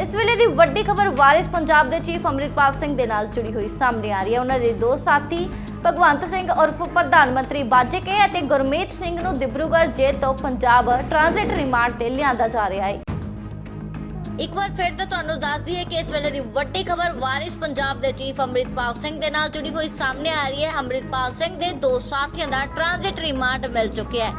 ਇਸ ਵੇਲੇ ਦੀ ਵੱਡੀ ਖਬਰ ਵਾਰਿਸ ਪੰਜਾਬ ਦੇ ਚੀਫ ਅੰਮ੍ਰਿਤਪਾਲ ਸਿੰਘ ਦੇ ਨਾਲ ਜੁੜੀ ਹੋਈ ਸਾਹਮਣੇ ਆ ਰਹੀ ਹੈ। ਉਹਨਾਂ ਦੇ ਦੋ ਸਾਥੀ, ਭਗਵੰਤ ਸਿੰਘ ਉਰਫ ਪ੍ਰਧਾਨ ਮੰਤਰੀ ਬਾਜੇਕੇ ਅਤੇ ਗੁਰਮੀਤ ਸਿੰਘ ਨੂੰ ਦਿਬਰੂਗੜ੍ਹ ਜੇਲ੍ਹ ਤੋਂ ਪੰਜਾਬ ਟ੍ਰਾਂਜ਼ਿਟ ਰਿਮਾਂਡ ਤੇ ਲਿਆਂਦਾ ਜਾ ਰਿਹਾ ਹੈ। ਇੱਕ ਵਾਰ ਫਿਰ ਤੋਂ ਤੁਹਾਨੂੰ ਦੱਸ ਦਈਏ ਕਿ ਇਸ ਵੇਲੇ ਦੀ ਵੱਡੀ ਖਬਰ ਵਾਰਿਸ ਪੰਜਾਬ ਦੇ ਚੀਫ ਅੰਮ੍ਰਿਤਪਾਲ ਸਿੰਘ ਦੇ ਨਾਲ ਜੁੜੀ ਹੋਈ ਸਾਹਮਣੇ ਆ ਰਹੀ ਹੈ। ਅੰਮ੍ਰਿਤਪਾਲ ਸਿੰਘ ਦੇ ਦੋ ਸਾਥੀਆਂ ਦਾ ਟ੍ਰਾਂਜ਼ਿਟ ਰਿਮਾਂਡ ਮਿਲ ਚੁੱਕਿਆ ਹੈ।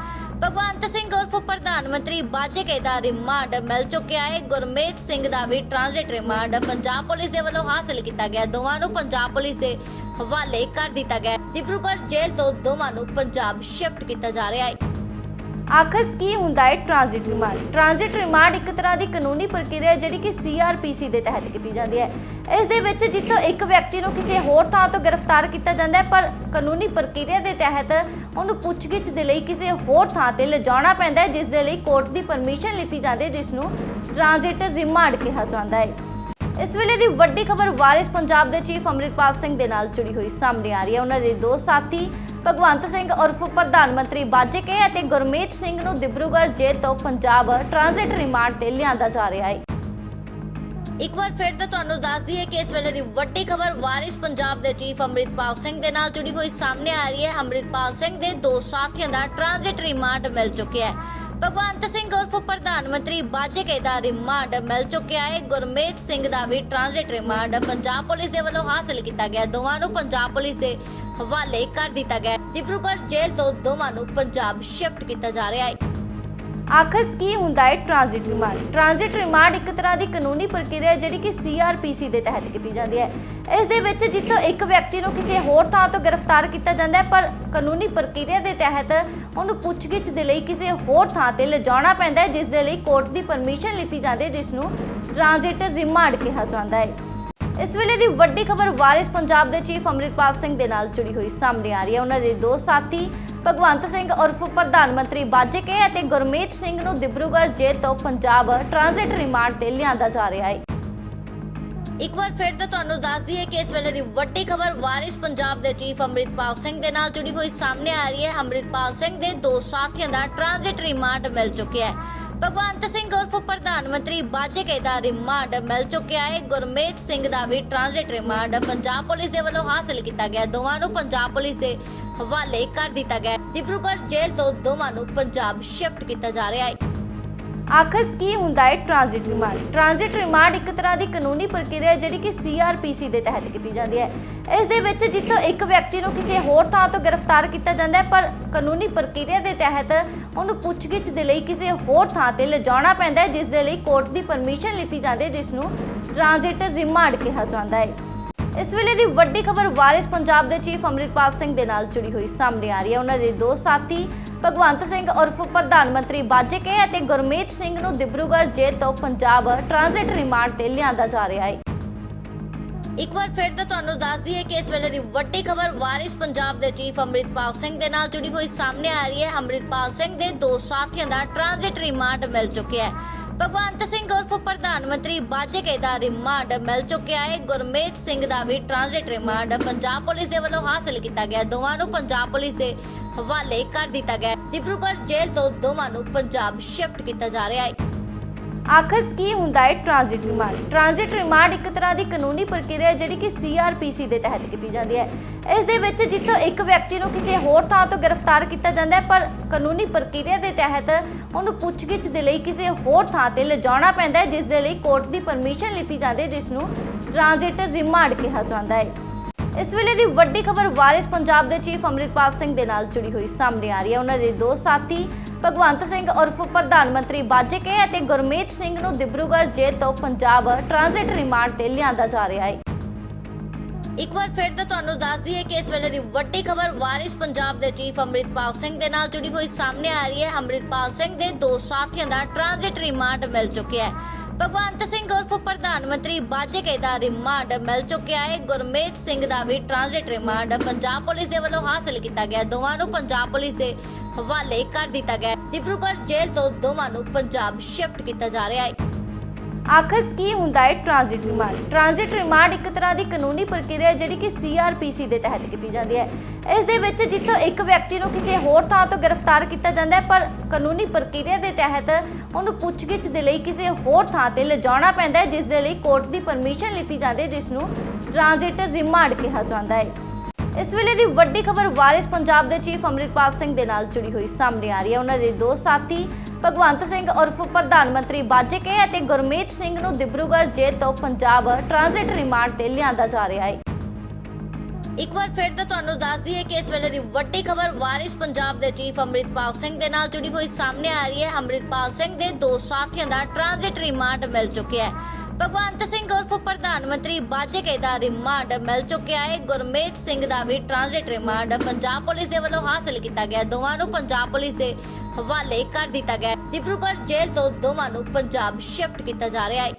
ਭਗਵੰਤ ਸਿੰਘ ਉਰਫ ਪ੍ਰਧਾਨ ਮੰਤਰੀ ਬਾਜੇਕੇ ਦਾ ਰਿਮਾਂਡ ਮਿਲ ਚੁੱਕਿਆ ਹੈ। ਗੁਰਮੇਤ ਸਿੰਘ ਦਾ ਵੀ ਟ੍ਰਾਂਜ਼ਿਟ ਰਿਮਾਂਡ ਪੰਜਾਬ ਪੁਲਿਸ ਦੇ ਵੱਲੋਂ ਹਾਸਲ ਕੀਤਾ ਗਿਆ। ਦੋਵਾਂ ਨੂੰ ਪੰਜਾਬ ਪੁਲਿਸ ਦੇ ਹਵਾਲੇ ਕਰ ਦਿੱਤਾ ਗਿਆ। ਹੈ। ਡਿਬਰੂਗੜ੍ਹ ਜੇਲ੍ਹ ਤੋਂ ਦੋਵਾਂ ਨੂੰ ਪੰਜਾਬ ਸ਼ਿਫਟ ਕੀਤਾ ਜਾ ਰਿਹਾ ਹੈ। ਆਖਰ ਕੀ ਹੁੰਦਾ ਹੈ ਟ੍ਰਾਂਜ਼ਿਟ ਰਿਮਾਂਡ? ਟ੍ਰਾਂਜ਼ਿਟ ਰਿਮਾਂਡ ਇੱਕ ਤਰ੍ਹਾਂ ਦੀ ਕਾਨੂੰਨੀ ਪ੍ਰਕਿਰਿਆ ਜਿਹੜੀ ਕਿ ਸੀਆਰਪੀਸੀ ਦੇ ਤਹਿਤ ਕੀਤੀ ਜਾਂਦੀ ਹੈ। ਇਸ ਦੇ ਵਿੱਚ ਜਿੱਥੋਂ ਇੱਕ ਵਿਅਕਤੀ ਨੂੰ ਕਿਸੇ ਹੋਰ ਥਾਂ ਤੋਂ ਗ੍ਰਿਫਤਾਰ ਕੀਤਾ ਜਾਂਦਾ ਹੈ, ਪਰ ਕਾਨੂੰਨੀ ਪ੍ਰਕਿਰਿਆ ਦੇ ਤਹਿਤ ਉਹਨੂੰ ਪੁੱਛਗਿੱਛ ਦੇ ਲਈ ਕਿਸੇ ਹੋਰ ਥਾਂ ਤੇ ਲਿਜਾਣਾ ਪੈਂਦਾ ਹੈ, ਜਿਸ ਦੇ ਲਈ ਕੋਰਟ ਦੀ ਪਰਮਿਸ਼ਨ ਲਿੱਤੀ ਜਾਂਦੀ ਹੈ, ਜਿਸ ਨੂੰ ਟ੍ਰਾਂਜ਼ਿਟ ਰਿਮਾਂਡ ਕਿਹਾ ਜਾਂਦਾ ਹੈ। ਇਸ ਵੇਲੇ ਦੀ ਵੱਡੀ ਖਬਰ ਵਾਰਿਸ ਪੰਜਾਬ ਦੇ ਚੀਫ ਅੰਮ੍ਰਿਤਪਾਲ ਸਿੰਘ ਦੇ ਨਾਲ ਜੁੜੀ ਹੋਈ ਸਾਹਮਣੇ ਆ ਰਹੀ ਹੈ। ਉਹਨਾਂ ਦੇ ਦੋ ਸਾਥੀ ਭਗਵੰਤ ਸਿੰਘ ਉਰਫ ਪ੍ਰਧਾਨ ਮੰਤਰੀ ਬਾਜੇਕੇ ਅਤੇ ਗੁਰਮੀਤ ਸਿੰਘ ਨੂੰ ਦਿਬਰੂਗੜ੍ਹ ਜੇਲ੍ਹ ਤੋਂ ਪੰਜਾਬ ਟ੍ਰਾਂਜ਼ਿਟ ਰਿਮਾਂਡ ਤੇ ਲਿਆਂਦਾ ਜਾ ਰਿਹਾ ਹੈ। ਇੱਕ ਵਾਰ ਫਿਰ ਤੋਂ ਤੁਹਾਨੂੰ ਦੱਸ ਦਈਏ ਕਿ ਇਸ ਵੇਲੇ ਦੀ ਵੱਡੀ ਖਬਰ ਵਾਰਿਸ ਪੰਜਾਬ ਦੇ ਚੀਫ ਅੰਮ੍ਰਿਤਪਾਲ ਸਿੰਘ ਦੇ ਨਾਲ ਜੁੜੀ ਹੋਈ ਸਾਹਮਣੇ ਆ ਰਹੀ ਹੈ। ਅੰਮ੍ਰਿਤਪਾਲ ਸਿੰਘ ਦੇ ਦੋ ਸਾਥੀਆਂ ਦਾ ਟ੍ਰਾਂਜ਼ਿਟ ਰਿਮਾਂਡ ਮਿਲ ਚੁੱਕਿਆ ਹੈ। ਭਗਵੰਤ ਸਿੰਘ ਉਰਫ ਪ੍ਰਧਾਨ ਮੰਤਰੀ ਬਾਜੇਕੇ ਦਾ ਰਿਮਾਂਡ ਮਿਲ ਚੁੱਕਿਆ ਹੈ। ਗੁਰਮੀਤ ਸਿੰਘ ਦਾ ਵੀ ਟ੍ਰਾਂਜ਼ਿਟ ਰਿਮਾਂਡ ਪੰਜਾਬ ਪੁਲਿਸ ਦੇ ਵੱਲੋਂ ਹਾਸਲ ਕੀਤਾ ਗਿਆ। ਦੋਵਾਂ ਨੂੰ ਪੰਜਾਬ ਪੁਲਿਸ ਦੇ ਹਵਾਲੇ ਕਰ ਦਿੱਤਾ ਗਿਆ ਡਿਬਰੂਗੜ੍ਹ ਜੇਲ੍ਹ ਤੋਂ ਦੋਵਾਂ ਨੂੰ ਪੰਜਾਬ ਸ਼ਿਫਟ ਕੀਤਾ ਜਾ ਰਿਹਾ ਹੈ। ਆਖਰ ਕੀ ਹੁੰਦਾ ਹੈ ਟ੍ਰਾਂਜ਼ਿਟ ਰਿਮਾਂਡ? ਟ੍ਰਾਂਜ਼ਿਟ ਰਿਮਾਂਡ ਇੱਕ ਤਰ੍ਹਾਂ ਦੀ ਕਾਨੂੰਨੀ ਪ੍ਰਕਿਰਿਆ ਜਿਹੜੀ ਕਿ ਸੀਆਰਪੀਸੀ ਦੇ ਤਹਿਤ ਕੀਤੀ ਜਾਂਦੀ ਹੈ। ਇਸ ਦੇ ਵਿੱਚ ਜਿੱਥੋਂ ਇੱਕ ਵਿਅਕਤੀ ਨੂੰ ਕਿਸੇ ਹੋਰ ਥਾਂ ਤੋਂ ਗ੍ਰਿਫਤਾਰ ਕੀਤਾ ਜਾਂਦਾ ਹੈ, ਪਰ ਕਾਨੂੰਨੀ ਪ੍ਰਕਿਰਿਆ ਦੇ ਤਹਿਤ ਉਹਨੂੰ ਪੁੱਛਗਿੱਛ ਦੇ ਲਈ ਕਿਸੇ ਹੋਰ ਥਾਂ ਤੇ ਲਿਜਾਣਾ ਪੈਂਦਾ ਹੈ, ਜਿਸ ਦੇ ਲਈ ਕੋਰਟ ਦੀ ਪਰਮਿਸ਼ਨ ਲਿੱਤੀ ਜਾਂਦੀ ਹੈ, ਜਿਸ ਨੂੰ ਟ੍ਰਾਂਜ਼ਿਟ ਰਿਮਾਂਡ ਕਿਹਾ ਜਾਂਦਾ ਹੈ। ਇਸ ਵੇਲੇ ਦੀ ਵੱਡੀ ਖਬਰ ਵਾਰਿਸ ਪੰਜਾਬ ਦੇ ਚੀਫ ਅੰਮ੍ਰਿਤਪਾਲ ਸਿੰਘ ਦੇ ਨਾਲ ਜੁੜੀ ਹੋਈ ਸਾਹਮਣੇ ਆ ਰਹੀ ਹੈ। ਉਹਨਾਂ ਦੇ ਦੋ ਸਾਥੀ, ਭਗਵੰਤ ਸਿੰਘ ਉਰਫ ਪ੍ਰਧਾਨ ਮੰਤਰੀ ਬਾਜੇਕੇ ਅਤੇ ਗੁਰਮੀਤ ਸਿੰਘ ਨੂੰ ਦਿਬਰੂਗੜ੍ਹ ਜੇਲ੍ਹ ਤੋਂ ਪੰਜਾਬ ਟ੍ਰਾਂਜ਼ਿਟ ਰਿਮਾਂਡ ਤੇ ਲਿਆਂਦਾ ਜਾ ਰਿਹਾ ਹੈ। ਇੱਕ ਵਾਰ ਫਿਰ ਤੋਂ ਤੁਹਾਨੂੰ ਦੱਸ ਦਈਏ ਕਿ ਇਸ ਵੇਲੇ ਦੀ ਵੱਡੀ ਖਬਰ ਵਾਰਿਸ ਪੰਜਾਬ ਦੇ ਚੀਫ ਅੰਮ੍ਰਿਤਪਾਲ ਸਿੰਘ ਦੇ ਨਾਲ ਜੁੜੀ ਹੋਈ ਸਾਹਮਣੇ ਆ ਰਹੀ ਹੈ। ਅੰਮ੍ਰਿਤਪਾਲ ਸਿੰਘ ਦੇ ਦੋ ਸਾਥੀਆਂ ਦਾ ਟ੍ਰਾਂਜ਼ਿਟ ਰਿਮਾਂਡ ਮਿਲ ਚੁੱਕਿਆ ਹੈ। ਭਗਵੰਤ ਸਿੰਘ ਉਰਫ ਪ੍ਰਧਾਨ ਮੰਤਰੀ ਬਾਜੇਕੇ ਦਾ ਰਿਮਾਂਡ, ਮਿਲ ਚੁੱਕਿਆ ਹੈ। ਗੁਰਮੇਤ ਸਿੰਘ ਦਾ ਵੀ ਟ੍ਰਾਂਜ਼ਿਟ ਰਿਮਾਂਡ, ਪੰਜਾਬ ਪੁਲਿਸ ਦੇ ਵੱਲੋਂ ਹਾਸਲ ਕੀਤਾ ਗਿਆ। ਦੋਵਾਂ ਨੂੰ ਪੰਜਾਬ ਪੁਲਿਸ ਦੇ ਹਵਾਲੇ ਕਰ ਦਿੱਤਾ ਗਿਆ। ਹੈ। ਡਿਬਰੂਗੜ੍ਹ ਜੇਲ੍ਹ ਤੋਂ ਦੋਵਾਂ ਨੂੰ ਪੰਜਾਬ ਸ਼ਿਫਟ ਕੀਤਾ ਜਾ ਰਿਹਾ ਹੈ। ਆਖਰ ਕੀ ਹੁੰਦਾ ਹੈ ਟ੍ਰਾਂਜ਼ਿਟ ਰਿਮਾਂਡ ਟ੍ਰਾਂਜ਼ਿਟ ਰਿਮਾਂਡ ਇੱਕ ਤਰ੍ਹਾਂ ਦੀ ਕਾਨੂੰਨੀ ਪ੍ਰਕਿਰਿਆ ਜਿਹੜੀ ਕਿ ਸੀਆਰਪੀਸੀ ਦੇ ਤਹਿਤ ਕੀਤੀ ਜਾਂਦੀ ਹੈ। ਇਸ ਦੇ ਵਿੱਚ ਜਿੱਥੋਂ ਇੱਕ ਵਿਅਕਤੀ ਨੂੰ ਕਿਸੇ ਹੋਰ ਥਾਂ ਤੋਂ ਗ੍ਰਿਫਤਾਰ ਕੀਤਾ ਜਾਂਦਾ ਹੈ, ਪਰ ਕਾਨੂੰਨੀ ਪ੍ਰਕਿਰਿਆ ਦੇ ਤਹਿਤ ਉਹਨੂੰ ਪੁੱਛਗਿੱਛ ਦੇ ਲਈ ਕਿਸੇ ਹੋਰ ਥਾਂ ਤੇ ਲਿਜਾਣਾ ਪੈਂਦਾ ਹੈ, ਜਿਸ ਦੇ ਲਈ ਕੋਰਟ ਦੀ ਪਰਮਿਸ਼ਨ ਲਿੱਤੀ ਜਾਂਦੀ ਹੈ, ਜਿਸ ਨੂੰ ਟ੍ਰਾਂਜ਼ਿਟ ਰਿਮਾਂਡ ਕਿਹਾ ਜਾਂਦਾ ਹੈ। ਇਸ ਵੇਲੇ ਦੀ ਵੱਡੀ ਖਬਰ ਵਾਰਿਸ ਪੰਜਾਬ ਦੇ ਚੀਫ ਅੰਮ੍ਰਿਤਪਾਲ ਸਿੰਘ ਦੇ ਨਾਲ ਜੁੜੀ ਹੋਈ ਸਾਹਮਣੇ ਆ ਰਹੀ ਹੈ। ਉਹਨਾਂ ਦੇ ਦੋ ਸਾਥੀ, ਭਗਵੰਤ ਸਿੰਘ ਉਰਫ ਪ੍ਰਧਾਨ ਮੰਤਰੀ ਬਾਜੇਕੇ ਅਤੇ ਗੁਰਮੀਤ ਸਿੰਘ ਨੂੰ ਦਿਬਰੂਗੜ੍ਹ ਜੇਲ੍ਹ ਤੋਂ ਪੰਜਾਬ ਟ੍ਰਾਂਜ਼ਿਟ ਰਿਮਾਂਡ ਤੇ ਲਿਆਂਦਾ ਜਾ ਰਿਹਾ ਹੈ। ਇੱਕ ਵਾਰ ਫਿਰ ਤੋਂ ਤੁਹਾਨੂੰ ਦੱਸ ਦਈਏ ਕਿ ਇਸ ਵੇਲੇ ਦੀ ਵੱਡੀ ਖਬਰ ਵਾਰਿਸ ਪੰਜਾਬ ਦੇ ਚੀਫ ਅੰਮ੍ਰਿਤਪਾਲ ਸਿੰਘ ਦੇ ਨਾਲ ਜੁੜੀ ਹੋਈ ਸਾਹਮਣੇ ਆ ਰਹੀ ਹੈ। ਅੰਮ੍ਰਿਤਪਾਲ ਸਿੰਘ ਦੇ ਦੋ ਸਾਥੀਆਂ ਦਾ ਟ੍ਰਾਂਜ਼ਿਟ ਰਿਮਾਂਡ ਮਿਲ ਚੁੱਕਿਆ ਹੈ। ਭਗਵੰਤ ਸਿੰਘ ਉਰਫ ਪ੍ਰਧਾਨ ਮੰਤਰੀ ਬਾਜਕੇ ਦਾ ਰਿਮਾਂਡ ਮਿਲ ਚੁੱਕਿਆ ਹੈ। ਗੁਰਮੇਤ ਸਿੰਘ ਦਾ ਵੀ ਟ੍ਰਾਂਜ਼ਿਟ ਰਿਮਾਂਡ ਪੰਜਾਬ ਪੁਲਿਸ ਦੇ ਵੱਲੋਂ ਹਾਸਲ ਕੀਤਾ ਗਿਆ। ਦੋਵਾਂ ਨੂੰ ਪੰਜਾਬ ਪੁਲਿਸ ਦੇ ਹਵਾਲੇ ਕਰ ਦਿੱਤਾ ਗਿਆ ਹੈ। ਡਿਬਰੂਗੜ੍ਹ ਜੇਲ੍ਹ ਤੋਂ ਦੋਵਾਂ ਨੂੰ ਪੰਜਾਬ ਸ਼ਿਫਟ ਕੀਤਾ ਜਾ ਰਿਹਾ ਹੈ। ਆਖਰ ਕੀ ਹੁੰਦਾ ਹੈ ਟ੍ਰਾਂਜ਼ਿਟ ਰਿਮਾਂਡ? ਟ੍ਰਾਂਜ਼ਿਟ ਰਿਮਾਂਡ ਇੱਕ ਤਰ੍ਹਾਂ ਦੀ ਕਾਨੂੰਨੀ ਪ੍ਰਕਿਰਿਆ ਜਿਹੜੀ ਕਿ ਸੀਆਰਪੀਸੀ ਦੇ ਤਹਿਤ ਕੀਤੀ ਜਾਂਦੀ ਹੈ। ਇਸ ਦੇ ਵਿੱਚ ਜਿੱਥੋਂ ਇੱਕ ਵਿਅਕਤੀ ਨੂੰ ਕਿਸੇ ਹੋਰ ਥਾਂ ਤੋਂ ਗ੍ਰਿਫਤਾਰ ਕੀਤਾ ਜਾਂਦਾ ਹੈ, ਪਰ ਕਾਨੂੰਨੀ ਪ੍ਰਕਿਰਿਆ ਦੇ ਤਹਿਤ ਉਹਨੂੰ ਪੁੱਛਗਿੱਛ ਦੇ ਲਈ ਕਿਸੇ ਹੋਰ ਥਾਂ ਤੇ ਲਿਜਾਣਾ ਪੈਂਦਾ ਹੈ, ਜਿਸ ਦੇ ਲਈ ਕੋਰਟ ਦੀ ਪਰਮਿਸ਼ਨ ਲਿੱਤੀ ਜਾਂਦੀ ਹੈ, ਜਿਸ ਨੂੰ ਟ੍ਰਾਂਜ਼ਿਟ ਰਿਮਾਂਡ ਕਿਹਾ ਜਾਂਦਾ ਹੈ। ਇਸ ਵੇਲੇ ਦੀ ਵੱਡੀ ਖਬਰ ਵਾਰਿਸ ਪੰਜਾਬ ਦੇ ਚੀਫ ਅੰਮ੍ਰਿਤਪਾਲ ਸਿੰਘ ਦੇ ਨਾਲ ਜੁੜੀ ਹੋਈ ਸਾਹਮਣੇ ਆ ਰਹੀ ਹੈ। ਉਹਨਾਂ ਦੇ ਦੋ ਸਾਥੀ, ਭਗਵੰਤ ਸਿੰਘ ਉਰਫ ਪ੍ਰਧਾਨ ਮੰਤਰੀ ਬਾਜੇਕੇ ਅਤੇ ਗੁਰਮੀਤ ਸਿੰਘ ਨੂੰ ਦਿਬਰੂਗੜ੍ਹ ਜੇਲ੍ਹ ਤੋਂ ਪੰਜਾਬ ਟ੍ਰਾਂਜ਼ਿਟ ਰਿਮਾਂਡ ਤੇ ਲਿਆਂਦਾ ਜਾ ਰਿਹਾ ਹੈ। ਇੱਕ ਵਾਰ ਫਿਰ ਤੋਂ ਤੁਹਾਨੂੰ ਦੱਸ ਦਈਏ ਕਿ ਇਸ ਵੇਲੇ ਦੀ ਵੱਡੀ ਖਬਰ ਵਾਰਿਸ ਪੰਜਾਬ ਦੇ ਚੀਫ ਅੰਮ੍ਰਿਤਪਾਲ ਸਿੰਘ ਦੇ ਨਾਲ ਜੁੜੀ ਹੋਈ ਸਾਹਮਣੇ ਆ ਰਹੀ ਹੈ। ਅੰਮ੍ਰਿਤਪਾਲ ਸਿੰਘ ਦੇ ਦੋ ਸਾਥੀਆਂ ਦਾ ਟ੍ਰਾਂਜ਼ਿਟ ਰਿਮਾਂਡ ਮਿਲ ਚੁੱਕਿਆ ਹੈ। ਭਗਵੰਤ ਸਿੰਘ ਉਰਫ ਪ੍ਰਧਾਨ ਮੰਤਰੀ ਬਾਜੇਕੇ ਦਾ ਰਿਮਾਂਡ ਮਿਲ ਚੁੱਕਿਆ ਹੈ। ਗੁਰਮੇਤ ਸਿੰਘ ਦਾ ਵੀ ਟ੍ਰਾਂਜ਼ਿਟ ਰਿਮਾਂਡ ਪੰਜਾਬ ਪੁਲਿਸ ਦੇ ਵੱਲੋਂ ਹਾਸਲ ਕੀਤਾ ਗਿਆ। ਦੋਵਾਂ ਨੂੰ ਪੰਜਾਬ ਪੁਲਿਸ ਦੇ ਹਵਾਲੇ ਕਰ ਦਿੱਤਾ ਗਿਆ ਹੈ। ਡਿਬਰੂਗੜ੍ਹ ਜੇਲ੍ਹ ਤੋਂ ਦੋਵਾਂ ਨੂੰ ਪੰਜਾਬ ਸ਼ਿਫਟ ਕੀਤਾ ਜਾ ਰਿਹਾ ਹੈ। ਆਖਰ ਕੀ ਹੁੰਦਾ ਹੈ ਟ੍ਰਾਂਜ਼ਿਟ ਰਿਮਾਂਡ ਟ੍ਰਾਂਜ਼ਿਟ ਰਿਮਾਂਡ ਇੱਕ ਤਰ੍ਹਾਂ ਦੀ ਕਾਨੂੰਨੀ ਪ੍ਰਕਿਰਿਆ ਜਿਹੜੀ ਕਿ ਸੀਆਰਪੀਸੀ ਦੇ ਤਹਿਤ ਕੀਤੀ ਜਾਂਦੀ ਹੈ। ਇਸ ਦੇ ਵਿੱਚ ਜਿੱਥੋਂ ਇੱਕ ਵਿਅਕਤੀ ਨੂੰ ਕਿਸੇ ਹੋਰ ਥਾਂ ਤੋਂ ਗ੍ਰਿਫਤਾਰ ਕੀਤਾ ਜਾਂਦਾ ਹੈ, ਪਰ ਕਾਨੂੰਨੀ ਪ੍ਰਕਿਰਿਆ ਦੇ ਤਹਿਤ ਉਹਨੂੰ ਪੁੱਛਗਿੱਛ ਦੇ ਲਈ ਕਿਸੇ ਹੋਰ ਥਾਂ ਤੇ ਲਿਜਾਣਾ ਪੈਂਦਾ ਹੈ, ਜਿਸ ਦੇ ਲਈ ਕੋਰਟ ਦੀ ਪਰਮਿਸ਼ਨ ਲਿੱਤੀ ਜਾਂਦੀ ਹੈ, ਜਿਸ ਨੂੰ ਟ੍ਰਾਂਜ਼ਿਟ ਰਿਮਾਂਡ ਕਿਹਾ ਜਾਂਦਾ ਹੈ। ਇਸ ਵੇਲੇ ਦੀ ਵੱਡੀ ਖਬਰ ਵਾਰਿਸ ਪੰਜਾਬ ਦੇ ਚੀਫ ਅੰਮ੍ਰਿਤਪਾਲ ਸਿੰਘ ਦੇ ਨਾਲ ਜੁੜੀ ਹੋਈ ਸਾਹਮਣੇ ਆ ਰਹੀ ਹੈ। ਉਹਨਾਂ ਦੇ ਦੋ ਸਾਥੀ ਭਗਵੰਤ ਸਿੰਘ ਉਰਫ ਪ੍ਰਧਾਨ ਮੰਤਰੀ ਬਾਜੇਕੇ ਅਤੇ ਗੁਰਮੀਤ ਸਿੰਘ ਨੂੰ ਦਿਬਰੂਗੜ੍ਹ ਜੇਲ੍ਹ ਤੋਂ ਪੰਜਾਬ ਟ੍ਰਾਂਜ਼ਿਟ ਰਿਮਾਂਡ ਤੇ ਲਿਆਂਦਾ ਜਾ ਰਿਹਾ ਹੈ। ਇੱਕ ਵਾਰ ਫਿਰ ਤੋਂ ਤੁਹਾਨੂੰ ਦੱਸ ਦਈਏ ਕਿ ਇਸ ਵੇਲੇ ਦੀ ਵੱਡੀ ਖਬਰ ਵਾਰਿਸ ਪੰਜਾਬ ਦੇ ਚੀਫ ਅੰਮ੍ਰਿਤਪਾਲ ਸਿੰਘ ਦੇ ਨਾਲ ਜੁੜੀ ਹੋਈ ਸਾਹਮਣੇ ਆ ਰਹੀ ਹੈ। ਅੰਮ੍ਰਿਤਪਾਲ ਸਿੰਘ ਦੇ ਦੋ ਸਾਥੀਆਂ ਦਾ ਟ੍ਰਾਂਜ਼ਿਟ ਰਿਮਾਂਡ ਮਿਲ ਚੁੱਕਿਆ ਹੈ। ਭਗਵੰਤ ਸਿੰਘ ਉਰਫ ਪ੍ਰਧਾਨ ਮੰਤਰੀ ਬਾਜੇਕੇ ਦਾ ਰਿਮਾਂਡ ਮਿਲ ਚੁੱਕਿਆ ਹੈ। ਗੁਰਮੀਤ ਸਿੰਘ ਦਾ ਵੀ ਟ੍ਰਾਂਜ਼ਿਟ ਰਿਮਾਂਡ ਪੰਜਾਬ ਪੁਲਿਸ ਦੇ ਵੱਲੋਂ ਹਾਸਲ ਕੀਤਾ ਗਿਆ। ਦੋਵਾਂ ਨੂੰ ਪੰਜਾਬ ਪੁਲਿਸ ਦੇ ਹਵਾਲੇ ਕਰ ਦਿੱਤਾ ਗਿਆ ਹੈ। ਜੇਲ੍ਹ ਤੋਂ ਦੋਵਾਂ ਨੂੰ ਪੰਜਾਬ ਸ਼ਿਫਟ ਕੀਤਾ ਜਾ ਰਿਹਾ ਹੈ।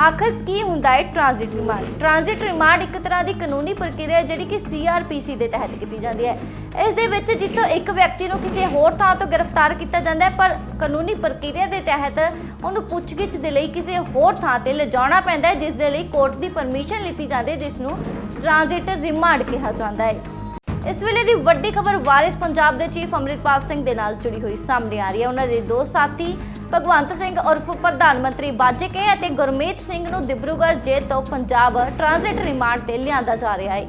ਆਖਰ ਕੀ ਹੁੰਦਾ ਹੈ ਟ੍ਰਾਂਜ਼ਿਟ ਰਿਮਾਂਡ? ਟ੍ਰਾਂਜ਼ਿਟ ਰਿਮਾਂਡ ਇੱਕ ਤਰ੍ਹਾਂ ਦੀ ਕਾਨੂੰਨੀ ਪ੍ਰਕਿਰਿਆ ਜਿਹੜੀ ਕਿ ਸੀਆਰਪੀਸੀ ਦੇ ਤਹਿਤ ਕੀਤੀ ਜਾਂਦੀ ਹੈ। ਇਸ ਦੇ ਵਿੱਚ ਜਿੱਥੋਂ ਇੱਕ ਵਿਅਕਤੀ ਨੂੰ ਕਿਸੇ ਹੋਰ ਥਾਂ ਤੋਂ ਗ੍ਰਿਫਤਾਰ ਕੀਤਾ ਜਾਂਦਾ ਹੈ, ਪਰ ਕਾਨੂੰਨੀ ਪ੍ਰਕਿਰਿਆ ਦੇ ਤਹਿਤ ਉਹਨੂੰ ਪੁੱਛਗਿੱਛ ਦੇ ਲਈ ਕਿਸੇ ਹੋਰ ਥਾਂ ਤੇ ਲਿਜਾਣਾ ਪੈਂਦਾ ਹੈ, ਜਿਸ ਦੇ ਲਈ ਕੋਰਟ ਦੀ ਪਰਮਿਸ਼ਨ ਲਿੱਤੀ ਜਾਂਦੀ ਹੈ, ਜਿਸ ਨੂੰ ਟ੍ਰਾਂਜ਼ਿਟ ਰਿਮਾਂਡ ਕਿਹਾ ਜਾਂਦਾ ਹੈ। ਇਸ ਵੇਲੇ ਦੀ ਵੱਡੀ ਖਬਰ ਵਾਰਿਸ ਪੰਜਾਬ ਦੇ ਚੀਫ ਅੰਮ੍ਰਿਤਪਾਲ ਸਿੰਘ ਦੇ ਨਾਲ ਜੁੜੀ ਹੋਈ ਸਾਹਮਣੇ ਆ ਰਹੀ ਹੈ। ਉਹਨਾਂ ਦੇ ਦੋ ਸਾਥੀ, ਭਗਵੰਤ ਸਿੰਘ ਉਰਫ ਪ੍ਰਧਾਨ ਮੰਤਰੀ ਬਾਜੇਕੇ ਅਤੇ ਗੁਰਮੀਤ ਸਿੰਘ ਨੂੰ ਦਿਬਰੂਗੜ੍ਹ ਜੇਲ੍ਹ ਤੋਂ ਪੰਜਾਬ ਟ੍ਰਾਂਜ਼ਿਟ ਰਿਮਾਂਡ ਤੇ ਲਿਆਂਦਾ ਜਾ ਰਿਹਾ ਹੈ।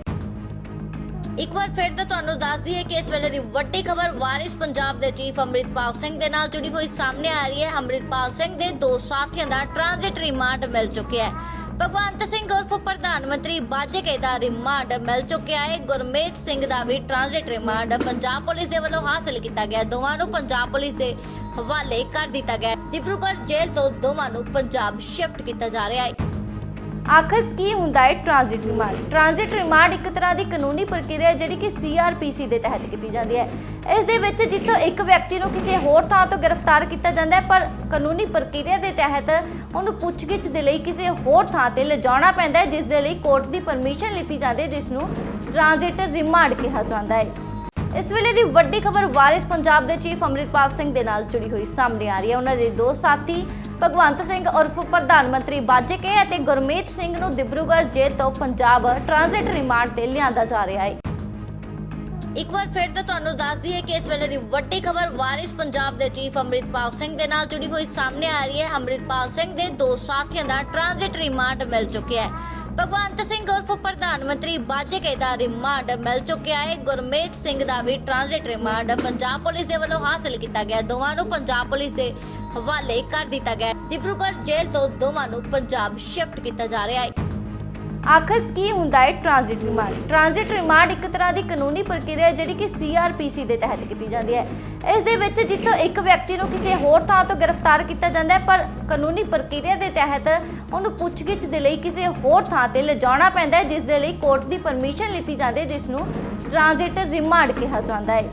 ਇੱਕ ਵਾਰ ਫਿਰ ਤੋਂ ਤੁਹਾਨੂੰ ਦੱਸ ਦਈਏ ਕਿ ਇਸ ਵੇਲੇ ਦੀ ਵੱਡੀ ਖਬਰ ਵਾਰਿਸ ਪੰਜਾਬ ਦੇ ਚੀਫ ਅੰਮ੍ਰਿਤਪਾਲ ਸਿੰਘ ਦੇ ਨਾਲ ਜੁੜੀ ਹੋਈ ਸਾਹਮਣੇ ਆ ਰਹੀ ਹੈ। ਅੰਮ੍ਰਿਤਪਾਲ ਸਿੰਘ ਦੇ ਦੋ ਸਾਥੀਆਂ ਦਾ ਟ੍ਰਾਂਜ਼ਿਟ ਰਿਮਾਂਡ ਮਿਲ ਚੁੱਕਿਆ ਹੈ। ਭਗਵੰਤ ਸਿੰਘ ਉਰਫ ਪ੍ਰਧਾਨ ਮੰਤਰੀ ਬਾਜੇਕੇ ਦਾ ਰਿਮਾਂਡ, ਮਿਲ ਚੁੱਕਿਆ ਹੈ। ਗੁਰਮੇਤ ਸਿੰਘ ਦਾ ਵੀ ਟ੍ਰਾਂਜ਼ਿਟ ਰਿਮਾਂਡ, ਪੰਜਾਬ ਪੁਲਿਸ ਦੇ ਵੱਲੋਂ ਹਾਸਲ ਕੀਤਾ ਗਿਆ। ਦੋਵਾਂ ਨੂੰ ਪੰਜਾਬ ਪੁਲਿਸ ਦੇ ਹਵਾਲੇ ਕਰ ਦਿੱਤਾ ਗਿਆ ਹੈ। ਦਿਬਰੂਗੜ੍ਹ ਜੇਲ੍ਹ ਤੋਂ ਦੋਵਾਂ ਨੂੰ ਪੰਜਾਬ ਸ਼ਿਫਟ ਕੀਤਾ ਜਾ ਰਿਹਾ ਹੈ। ਆਖਰ ਕੀ ਹੁੰਦਾ ਹੈ ਟ੍ਰਾਂਜ਼ਿਟ ਰਿਮਾਂਡ? ਟ੍ਰਾਂਜ਼ਿਟ ਰਿਮਾਂਡ ਇੱਕ ਤਰ੍ਹਾਂ ਦੀ ਕਾਨੂੰਨੀ ਪ੍ਰਕਿਰਿਆ ਜਿਹੜੀ ਕਿ ਸੀਆਰਪੀਸੀ ਦੇ ਤਹਿਤ ਕੀਤੀ ਜਾਂਦੀ ਹੈ। ਇਸ ਦੇ ਵਿੱਚ ਜਿੱਥੋਂ ਇੱਕ ਵਿਅਕਤੀ ਨੂੰ ਕਿਸੇ ਹੋਰ ਥਾਂ ਤੋਂ ਗ੍ਰਿਫਤਾਰ ਕੀਤਾ ਜਾਂਦਾ ਹੈ, ਪਰ ਕਾਨੂੰਨੀ ਪ੍ਰਕਿਰਿਆ ਦੇ ਤਹਿਤ ਉਹਨੂੰ ਪੁੱਛਗਿੱਛ ਦੇ ਲਈ ਕਿਸੇ ਹੋਰ ਥਾਂ ਤੇ ਲਿਜਾਣਾ ਪੈਂਦਾ ਹੈ, ਜਿਸ ਦੇ ਲਈ ਕੋਰਟ ਦੀ ਪਰਮਿਸ਼ਨ ਲਿੱਤੀ ਜਾਂਦੀ ਹੈ, ਜਿਸ ਨੂੰ ਟ੍ਰਾਂਜ਼ਿਟ ਰਿਮਾਂਡ ਕਿਹਾ ਜਾਂਦਾ ਹੈ। ਇਸ ਵੇਲੇ ਦੀ ਵੱਡੀ ਖਬਰ ਵਾਰਿਸ ਪੰਜਾਬ ਦੇ ਚੀਫ ਅੰਮ੍ਰਿਤਪਾਲ ਸਿੰਘ ਦੇ ਨਾਲ ਜੁੜੀ ਹੋਈ ਸਾਹਮਣੇ ਆ ਰਹੀ ਹੈ। ਉਹਨਾਂ ਦੇ ਦੋ ਸਾਥੀ, ਭਗਵੰਤ ਸਿੰਘ ਉਰਫ ਪ੍ਰਧਾਨ ਮੰਤਰੀ ਬਾਜੇਕੇ ਅਤੇ ਗੁਰਮੀਤ ਸਿੰਘ ਨੂੰ ਦਿਬਰੂਗੜ੍ਹ ਜੇਲ੍ਹ ਤੋਂ ਪੰਜਾਬ ਟ੍ਰਾਂਜ਼ਿਟ ਰਿਮਾਂਡ ਤੇ ਲਿਆਂਦਾ ਜਾ ਰਿਹਾ ਹੈ। ਇੱਕ ਵਾਰ ਫਿਰ ਤੋਂ ਤੁਹਾਨੂੰ ਦੱਸ ਦਈਏ ਕਿ ਇਸ ਵੇਲੇ ਦੀ ਵੱਡੀ ਖਬਰ ਵਾਰਿਸ ਪੰਜਾਬ ਦੇ ਚੀਫ ਅੰਮ੍ਰਿਤਪਾਲ ਸਿੰਘ ਦੇ ਨਾਲ ਜੁੜੀ ਹੋਈ ਸਾਹਮਣੇ ਆ ਰਹੀ ਹੈ। ਅੰਮ੍ਰਿਤਪਾਲ ਸਿੰਘ ਦੇ ਦੋ ਸਾਥੀਆਂ ਦਾ ਟ੍ਰਾਂਜ਼ਿਟ ਰਿਮਾਂਡ ਮਿਲ ਚੁੱਕਿਆ ਹੈ। ਭਗਵੰਤ ਸਿੰਘ ਉਰਫ ਪ੍ਰਧਾਨ ਮੰਤਰੀ ਬਾਜਕੇ ਦਾ ਰਿਮਾਂਡ ਮਿਲ ਚੁੱਕਿਆ ਹੈ। ਗੁਰਮੀਤ ਸਿੰਘ ਦਾ ਵੀ ਟ੍ਰਾਂਜ਼ਿਟ ਰਿਮਾਂਡ ਪੰਜਾਬ ਪੁਲਿਸ ਦੇ ਵੱਲੋਂ ਹਾਸਲ ਕੀਤਾ ਗਿਆ। ਦੋਵਾਂ ਨੂੰ ਪੰਜਾਬ ਪੁਲਿਸ ਦੇ ਹਵਾਲੇ ਕਰ ਦਿੱਤਾ ਗਿਆ। ਡਿਬਰੂਗੜ੍ਹ ਜੇਲ੍ਹ ਤੋਂ ਦੋਵਾਂ ਨੂੰ ਪੰਜਾਬ ਸ਼ਿਫਟ ਕੀਤਾ ਜਾ ਰਿਹਾ ਹੈ। ਆਖਰ ਕੀ ਹੁੰਦਾ ਹੈ ਟ੍ਰਾਂਜ਼ਿਟ ਰਿਮਾਂਡ? ਟ੍ਰਾਂਜ਼ਿਟ ਰਿਮਾਂਡ ਇੱਕ ਤਰ੍ਹਾਂ ਦੀ ਕਾਨੂੰਨੀ ਪ੍ਰਕਿਰਿਆ ਜਿਹੜੀ ਕਿ ਸੀਆਰਪੀਸੀ ਦੇ ਤਹਿਤ ਕੀਤੀ ਜਾਂਦੀ ਹੈ। ਇਸ ਦੇ ਵਿੱਚ ਜਿੱਥੋਂ ਇੱਕ ਵਿਅਕਤੀ ਨੂੰ ਕਿਸੇ ਹੋਰ ਥਾਂ ਤੋਂ ਗ੍ਰਿਫਤਾਰ ਕੀਤਾ ਜਾਂਦਾ ਹੈ, ਪਰ ਕਾਨੂੰਨੀ ਪ੍ਰਕਿਰਿਆ ਦੇ ਤਹਿਤ ਉਹਨੂੰ ਪੁੱਛਗਿੱਛ ਦੇ ਲਈ ਕਿਸੇ ਹੋਰ ਥਾਂ ਤੇ ਲਿਜਾਣਾ ਪੈਂਦਾ ਹੈ, ਜਿਸ ਦੇ ਲਈ ਕੋਰਟ ਦੀ ਪਰਮਿਸ਼ਨ ਲਿੱਤੀ ਜਾਂਦੀ ਹੈ, ਜਿਸ ਨੂੰ ਟ੍ਰਾਂਜ਼ਿਟ ਰਿਮਾਂਡ ਕਿਹਾ ਜਾਂਦਾ ਹੈ।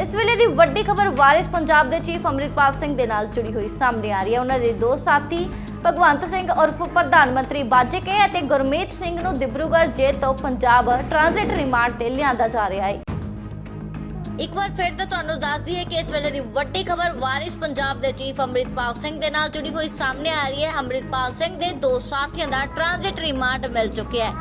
ਇਸ ਵੇਲੇ ਦੀ ਵੱਡੀ ਖਬਰ ਵਾਰਿਸ ਪੰਜਾਬ ਦੇ ਚੀਫ ਅੰਮ੍ਰਿਤਪਾਲ ਸਿੰਘ ਦੇ ਨਾਲ ਜੁੜੀ ਹੋਈ ਸਾਹਮਣੇ ਆ ਰਹੀ ਹੈ। ਉਹਨਾਂ ਦੇ ਦੋ ਸਾਥੀ ਭਗਵੰਤ ਸਿੰਘ ਉਰਫ ਪ੍ਰਧਾਨ ਮੰਤਰੀ ਬਾਜੇਕੇ ਅਤੇ ਗੁਰਮੀਤ ਸਿੰਘ ਨੂੰ ਦਿਬਰੂਗੜ੍ਹ ਜੇਲ੍ਹ ਤੋਂ ਪੰਜਾਬ ਟ੍ਰਾਂਜ਼ਿਟ ਰਿਮਾਂਡ ਤੇ ਲਿਆਂਦਾ ਜਾ ਰਿਹਾ ਹੈ। ਇੱਕ ਵਾਰ ਫਿਰ ਤੋਂ ਤੁਹਾਨੂੰ ਦੱਸ ਦਈਏ ਕਿ ਇਸ ਵੇਲੇ ਦੀ ਵੱਡੀ ਖਬਰ ਵਾਰਿਸ ਪੰਜਾਬ ਦੇ ਚੀਫ ਅੰਮ੍ਰਿਤਪਾਲ ਸਿੰਘ ਦੇ ਨਾਲ ਜੁੜੀ ਹੋਈ ਸਾਹਮਣੇ ਆ ਰਹੀ ਹੈ। ਅੰਮ੍ਰਿਤਪਾਲ ਸਿੰਘ ਦੇ ਦੋ ਸਾਥੀਆਂ ਦਾ ਟ੍ਰਾਂਜ਼ਿਟ ਰਿਮਾਂਡ ਮਿਲ ਚੁੱਕਿਆ ਹੈ।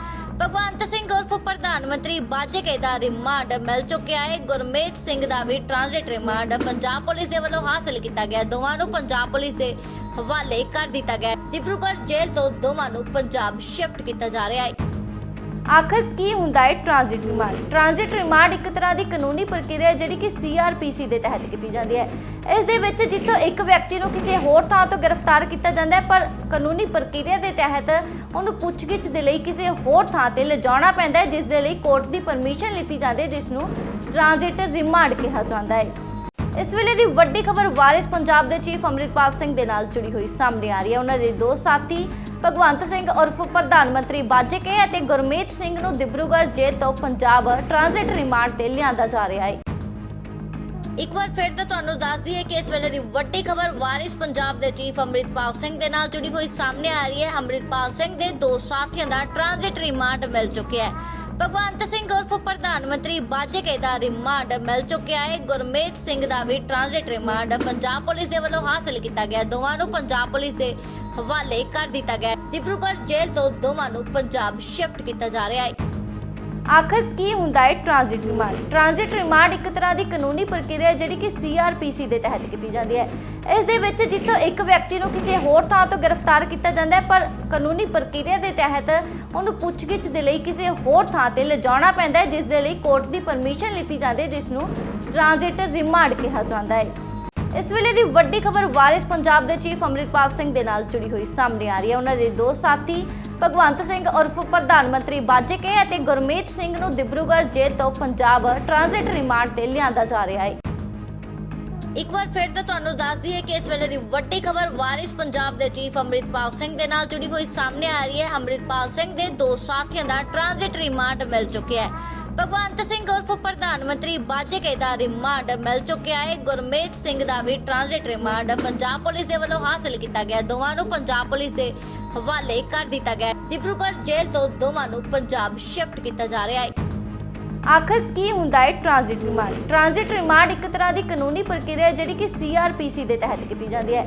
ਭਗਵੰਤ ਸਿੰਘ ਉਰਫ ਪ੍ਰਧਾਨ ਮੰਤਰੀ ਬਾਜੇਕੇ ਦਾ ਰਿਮਾਂਡ ਮਿਲ ਚੁੱਕਿਆ ਹੈ। ਗੁਰਮੀਤ ਸਿੰਘ ਦਾ ਵੀ ਟ੍ਰਾਂਜ਼ਿਟ ਰਿਮਾਂਡ ਪੰਜਾਬ ਪੁਲਿਸ ਦੇ ਵੱਲੋਂ ਹਾਸਲ ਕੀਤਾ ਗਿਆ। ਦੋਵਾਂ ਨੂੰ ਪੰਜਾਬ ਪੁਲਿਸ ਦੇ ਹਵਾਲੇ ਕਰ ਦਿੱਤਾ ਗਿਆ ਹੈ। ਜੇਲ੍ਹ ਤੋਂ ਦੋਵਾਂ ਨੂੰ ਪੰਜਾਬ ਸ਼ਿਫਟ ਕੀਤਾ ਜਾ ਰਿਹਾ ਹੈ। ਆਖਰ ਕੀ ਹੁੰਦਾ ਹੈ ਟ੍ਰਾਂਜ਼ਿਟ ਰਿਮਾਂਡ? ਟ੍ਰਾਂਜ਼ਿਟ ਰਿਮਾਂਡ ਇੱਕ ਤਰ੍ਹਾਂ ਦੀ ਕਾਨੂੰਨੀ ਪ੍ਰਕਿਰਿਆ ਜਿਹੜੀ ਕਿ ਸੀਆਰਪੀਸੀ ਦੇ ਤਹਿਤ ਕੀਤੀ ਜਾਂਦੀ ਹੈ। ਇਸ ਦੇ ਵਿੱਚ ਜਿੱਥੋਂ ਇੱਕ ਵਿਅਕਤੀ ਨੂੰ ਕਿਸੇ ਹੋਰ ਥਾਂ ਤੋਂ ਗ੍ਰਿਫਤਾਰ ਕੀਤਾ ਜਾਂਦਾ ਹੈ, ਪਰ ਕਾਨੂੰਨੀ ਪ੍ਰਕਿਰਿਆ ਦੇ ਤਹਿਤ ਉਹਨੂੰ ਪੁੱਛਗਿੱਛ ਦੇ ਲਈ ਕਿਸੇ ਹੋਰ ਥਾਂ ਤੇ ਲਿਜਾਣਾ ਪੈਂਦਾ ਹੈ, ਜਿਸ ਦੇ ਲਈ ਕੋਰਟ ਦੀ ਪਰਮਿਸ਼ਨ ਲਿੱਤੀ ਜਾਂਦੀ ਹੈ, ਜਿਸ ਨੂੰ ਟ੍ਰਾਂਜ਼ਿਟ ਰਿਮਾਂਡ ਕਿਹਾ ਜਾਂਦਾ ਹੈ। ਇਸ ਵੇਲੇ ਦੀ ਵੱਡੀ ਖਬਰ ਵਾਰਿਸ ਪੰਜਾਬ ਦੇ ਚੀਫ ਅੰਮ੍ਰਿਤਪਾਲ ਸਿੰਘ ਦੇ ਨਾਲ ਜੁੜੀ ਹੋਈ ਸਾਹਮਣੇ ਆ ਰਹੀ ਹੈ। ਉਹਨਾਂ ਦੇ ਦੋ ਸਾਥੀ, ਭਗਵੰਤ ਸਿੰਘ ਉਰਫ ਪ੍ਰਧਾਨ ਮੰਤਰੀ ਬਾਜੇਕੇ ਅਤੇ ਗੁਰਮੀਤ ਸਿੰਘ ਨੂੰ ਦਿਬਰੂਗੜ੍ਹ ਜੇਲ੍ਹ ਤੋਂ ਪੰਜਾਬ ਟ੍ਰਾਂਜ਼ਿਟ ਰਿਮਾਂਡ ਤੇ ਲਿਆਂਦਾ ਜਾ ਰਿਹਾ ਹੈ। ਇੱਕ ਵਾਰ ਫਿਰ ਤੋਂ ਤੁਹਾਨੂੰ ਦੱਸ ਦਈਏ ਕਿ ਇਸ ਵੇਲੇ ਦੀ ਵੱਡੀ ਖਬਰ ਵਾਰਿਸ ਪੰਜਾਬ ਦੇ ਚੀਫ ਅੰਮ੍ਰਿਤਪਾਲ ਸਿੰਘ ਦੇ ਨਾਲ ਜੁੜੀ ਹੋਈ ਸਾਹਮਣੇ ਆ ਰਹੀ ਹੈ। ਅੰਮ੍ਰਿਤਪਾਲ ਸਿੰਘ ਦੇ ਦੋ ਸਾਥੀਆਂ ਦਾ ਟ੍ਰਾਂਜ਼ਿਟ ਰਿਮਾਂਡ ਮਿਲ ਚੁੱਕਿਆ ਹੈ। ਭਗਵੰਤ ਸਿੰਘ ਉਰਫ ਪ੍ਰਧਾਨ ਮੰਤਰੀ ਬਾਜਕੇ ਦਾ ਰਿਮਾਂਡ ਮਿਲ ਚੁੱਕਿਆ ਹੈ। ਗੁਰਮੀਤ ਸਿੰਘ ਦਾ ਵੀ ਟ੍ਰਾਂਜ਼ਿਟ ਰਿਮਾਂਡ ਪੰਜਾਬ ਪੁਲਿਸ ਦੇ ਵੱਲੋਂ ਹਾਸਲ ਕੀਤਾ ਗਿਆ। ਦੋਵਾਂ ਨੂੰ ਪੰਜਾਬ ਪੁਲਿਸ ਦੇ ਹਵਾਲੇ ਕਰ ਦਿੱਤਾ ਗਿਆ ਡਿਬਰੂਗੜ੍ਹ ਜੇਲ੍ਹ ਤੋਂ ਦੋਵਾਂ ਨੂੰ ਪੰਜਾਬ ਸ਼ਿਫਟ ਕੀਤਾ ਜਾ ਰਿਹਾ ਹੈ। ਆਖਰ ਕੀ ਹੁੰਦਾ ਹੈ ਟ੍ਰਾਂਜ਼ਿਟ ਰਿਮਾਂਡ? ਟ੍ਰਾਂਜ਼ਿਟ ਰਿਮਾਂਡ ਇੱਕ ਤਰ੍ਹਾਂ ਦੀ ਕਾਨੂੰਨੀ ਪ੍ਰਕਿਰਿਆ ਜਿਹੜੀ ਕਿ ਸੀਆਰਪੀਸੀ ਦੇ ਤਹਿਤ ਕੀਤੀ ਜਾਂਦੀ ਹੈ। ਇਸ ਦੇ ਵਿੱਚ ਜਿੱਥੋਂ ਇੱਕ ਵਿਅਕਤੀ ਨੂੰ ਕਿਸੇ ਹੋਰ ਥਾਂ ਤੋਂ ਗ੍ਰਿਫਤਾਰ ਕੀਤਾ ਜਾਂਦਾ ਹੈ, ਪਰ ਕਾਨੂੰਨੀ ਪ੍ਰਕਿਰਿਆ ਦੇ ਤਹਿਤ ਉਹਨੂੰ ਪੁੱਛਗਿੱਛ ਦੇ ਲਈ ਕਿਸੇ ਹੋਰ ਥਾਂ ਤੇ ਲਿਜਾਣਾ ਪੈਂਦਾ ਹੈ, ਜਿਸ ਦੇ ਲਈ ਕੋਰਟ ਦੀ ਪਰਮਿਸ਼ਨ ਲਿੱਤੀ ਜਾਂਦੀ ਹੈ, ਜਿਸ ਨੂੰ ਟ੍ਰਾਂਜ਼ਿਟ ਰਿਮਾਂਡ ਕਿਹਾ ਜਾਂਦਾ ਹੈ। ਇਸ ਵੇਲੇ ਦੀ ਵੱਡੀ ਖਬਰ ਵਾਰਿਸ ਪੰਜਾਬ ਦੇ ਚੀਫ ਅੰਮ੍ਰਿਤਪਾਲ ਸਿੰਘ ਦੇ ਨਾਲ ਜੁੜੀ ਹੋਈ ਸਾਹਮਣੇ ਆ ਰਹੀ ਹੈ। ਉਹਨਾਂ ਦੇ ਦੋ ਸਾਥੀ ਭਗਵੰਤ ਸਿੰਘ ਉਰਫ ਪ੍ਰਧਾਨ ਮੰਤਰੀ ਬਾਜੇਕੇ ਅਤੇ ਗੁਰਮੀਤ ਸਿੰਘ ਨੂੰ ਦਿਬਰੂਗੜ੍ਹ ਜੇਲ੍ਹ ਤੋਂ ਪੰਜਾਬ ਟ੍ਰਾਂਜ਼ਿਟ ਰਿਮਾਂਡ ਤੇ ਲਿਆਂਦਾ ਜਾ ਰਿਹਾ ਹੈ। ਇੱਕ ਵਾਰ ਫਿਰ ਤੋਂ ਤੁਹਾਨੂੰ ਦੱਸ ਦਈਏ ਕਿ ਇਸ ਵੇਲੇ ਦੀ ਵੱਡੀ ਖਬਰ ਵਾਰਿਸ ਪੰਜਾਬ ਦੇ ਚੀਫ ਅੰਮ੍ਰਿਤਪਾਲ ਸਿੰਘ ਦੇ ਨਾਲ ਜੁੜੀ ਹੋਈ ਸਾਹਮਣੇ ਆ ਰਹੀ ਹੈ। ਅੰਮ੍ਰਿਤਪਾਲ ਸਿੰਘ ਦੇ ਦੋ ਸਾਥੀਆਂ ਦਾ ਟ੍ਰਾਂਜ਼ਿਟ ਰਿਮਾਂਡ ਮਿਲ ਚੁੱਕਿਆ ਹੈ। ਭਗਵੰਤ ਸਿੰਘ ਉਰਫ ਪ੍ਰਧਾਨ ਮੰਤਰੀ ਬਾਜੇਕੇ ਦਾ ਰਿਮਾਂਡ ਮਿਲ ਚੁੱਕਿਆ ਹੈ। ਗੁਰਮੀਤ ਸਿੰਘ ਦਾ ਵੀ ਟ੍ਰਾਂਜ਼ਿਟ ਰਿਮਾਂਡ ਪੰਜਾਬ ਪੁਲਿਸ ਦੇ ਵੱਲੋਂ ਹਾਸਲ ਕੀਤਾ ਗਿਆ। ਦੋਵਾਂ ਨੂੰ ਪੰਜਾਬ ਪੁਲਿਸ ਦੇ ਹਵਾਲੇ ਕਰ ਦਿੱਤਾ ਗਿਆ ਡਿਬਰੂਗੜ੍ਹ ਜੇਲ੍ਹ ਤੋਂ ਦੋਵਾਂ ਨੂੰ ਪੰਜਾਬ ਸ਼ਿਫਟ ਕੀਤਾ ਜਾ ਰਿਹਾ ਹੈ। ਆਖਰ ਕੀ ਹੁੰਦਾ ਹੈ ਟ੍ਰਾਂਜ਼ਿਟ ਰਿਮਾਂਡ? ਟ੍ਰਾਂਜ਼ਿਟ ਰਿਮਾਂਡ ਇੱਕ ਤਰ੍ਹਾਂ ਦੀ ਕਾਨੂੰਨੀ ਪ੍ਰਕਿਰਿਆ ਜਿਹੜੀ ਕਿ ਸੀਆਰਪੀਸੀ ਦੇ ਤਹਿਤ ਕੀਤੀ ਜਾਂਦੀ ਹੈ।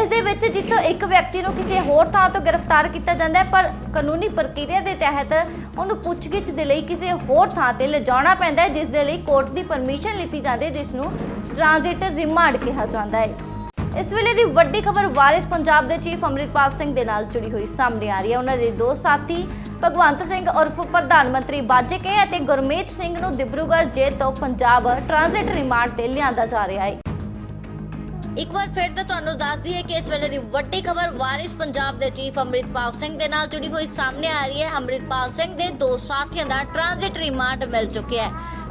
ਇਸ ਦੇ ਵਿੱਚ ਜਿੱਥੋਂ ਇੱਕ ਵਿਅਕਤੀ ਨੂੰ ਕਿਸੇ ਹੋਰ ਥਾਂ ਤੋਂ ਗ੍ਰਿਫਤਾਰ ਕੀਤਾ ਜਾਂਦਾ ਹੈ, ਪਰ ਕਾਨੂੰਨੀ ਪ੍ਰਕਿਰਿਆ ਦੇ ਤਹਿਤ ਉਹਨੂੰ ਪੁੱਛਗਿੱਛ ਦੇ ਲਈ ਕਿਸੇ ਹੋਰ ਥਾਂ ਤੇ ਲਿਜਾਣਾ ਪੈਂਦਾ ਹੈ, ਜਿਸ ਦੇ ਲਈ ਕੋਰਟ ਦੀ ਪਰਮਿਸ਼ਨ ਲਿੱਤੀ ਜਾਂਦੀ ਹੈ, ਜਿਸ ਨੂੰ ਟ੍ਰਾਂਜ਼ਿਟ ਰਿਮਾਂਡ ਕਿਹਾ ਜਾਂਦਾ ਹੈ। ਇਸ ਵੇਲੇ ਦੀ ਵੱਡੀ ਖਬਰ ਵਾਰਿਸ ਪੰਜਾਬ ਦੇ ਚੀਫ ਅੰਮ੍ਰਿਤਪਾਲ ਸਿੰਘ ਦੇ ਨਾਲ ਜੁੜੀ ਹੋਈ ਸਾਹਮਣੇ ਆ ਰਹੀ ਹੈ। ਉਹਨਾਂ ਦੇ ਦੋ ਸਾਥੀ, ਭਗਵੰਤ ਸਿੰਘ ਉਰਫ ਪ੍ਰਧਾਨ ਮੰਤਰੀ ਬਾਜੇਕੇ ਅਤੇ ਗੁਰਮੀਤ ਸਿੰਘ ਨੂੰ ਦਿਬਰੂਗੜ੍ਹ ਜੇਲ੍ਹ ਤੋਂ ਪੰਜਾਬ ਟ੍ਰਾਂਜ਼ਿਟ ਰਿਮਾਂਡ ਤੇ ਲਿਆਂਦਾ ਜਾ ਰਿਹਾ ਹੈ। ਇੱਕ ਵਾਰ ਫਿਰ ਤੋਂ ਤੁਹਾਨੂੰ ਦੱਸ ਦਈਏ ਕਿ ਇਸ ਵੇਲੇ ਦੀ ਵੱਡੀ ਖਬਰ ਵਾਰਿਸ ਪੰਜਾਬ ਦੇ ਚੀਫ ਅੰਮ੍ਰਿਤਪਾਲ ਸਿੰਘ ਦੇ ਨਾਲ ਜੁੜੀ ਹੋਈ ਸਾਹਮਣੇ ਆ ਰਹੀ ਹੈ। ਅੰਮ੍ਰਿਤਪਾਲ ਸਿੰਘ ਦੇ ਦੋ ਸਾਥੀਆਂ ਦਾ ਟ੍ਰਾਂਜ਼ਿਟ ਰਿਮਾਂਡ ਮਿਲ ਚੁੱਕਿਆ ਹੈ।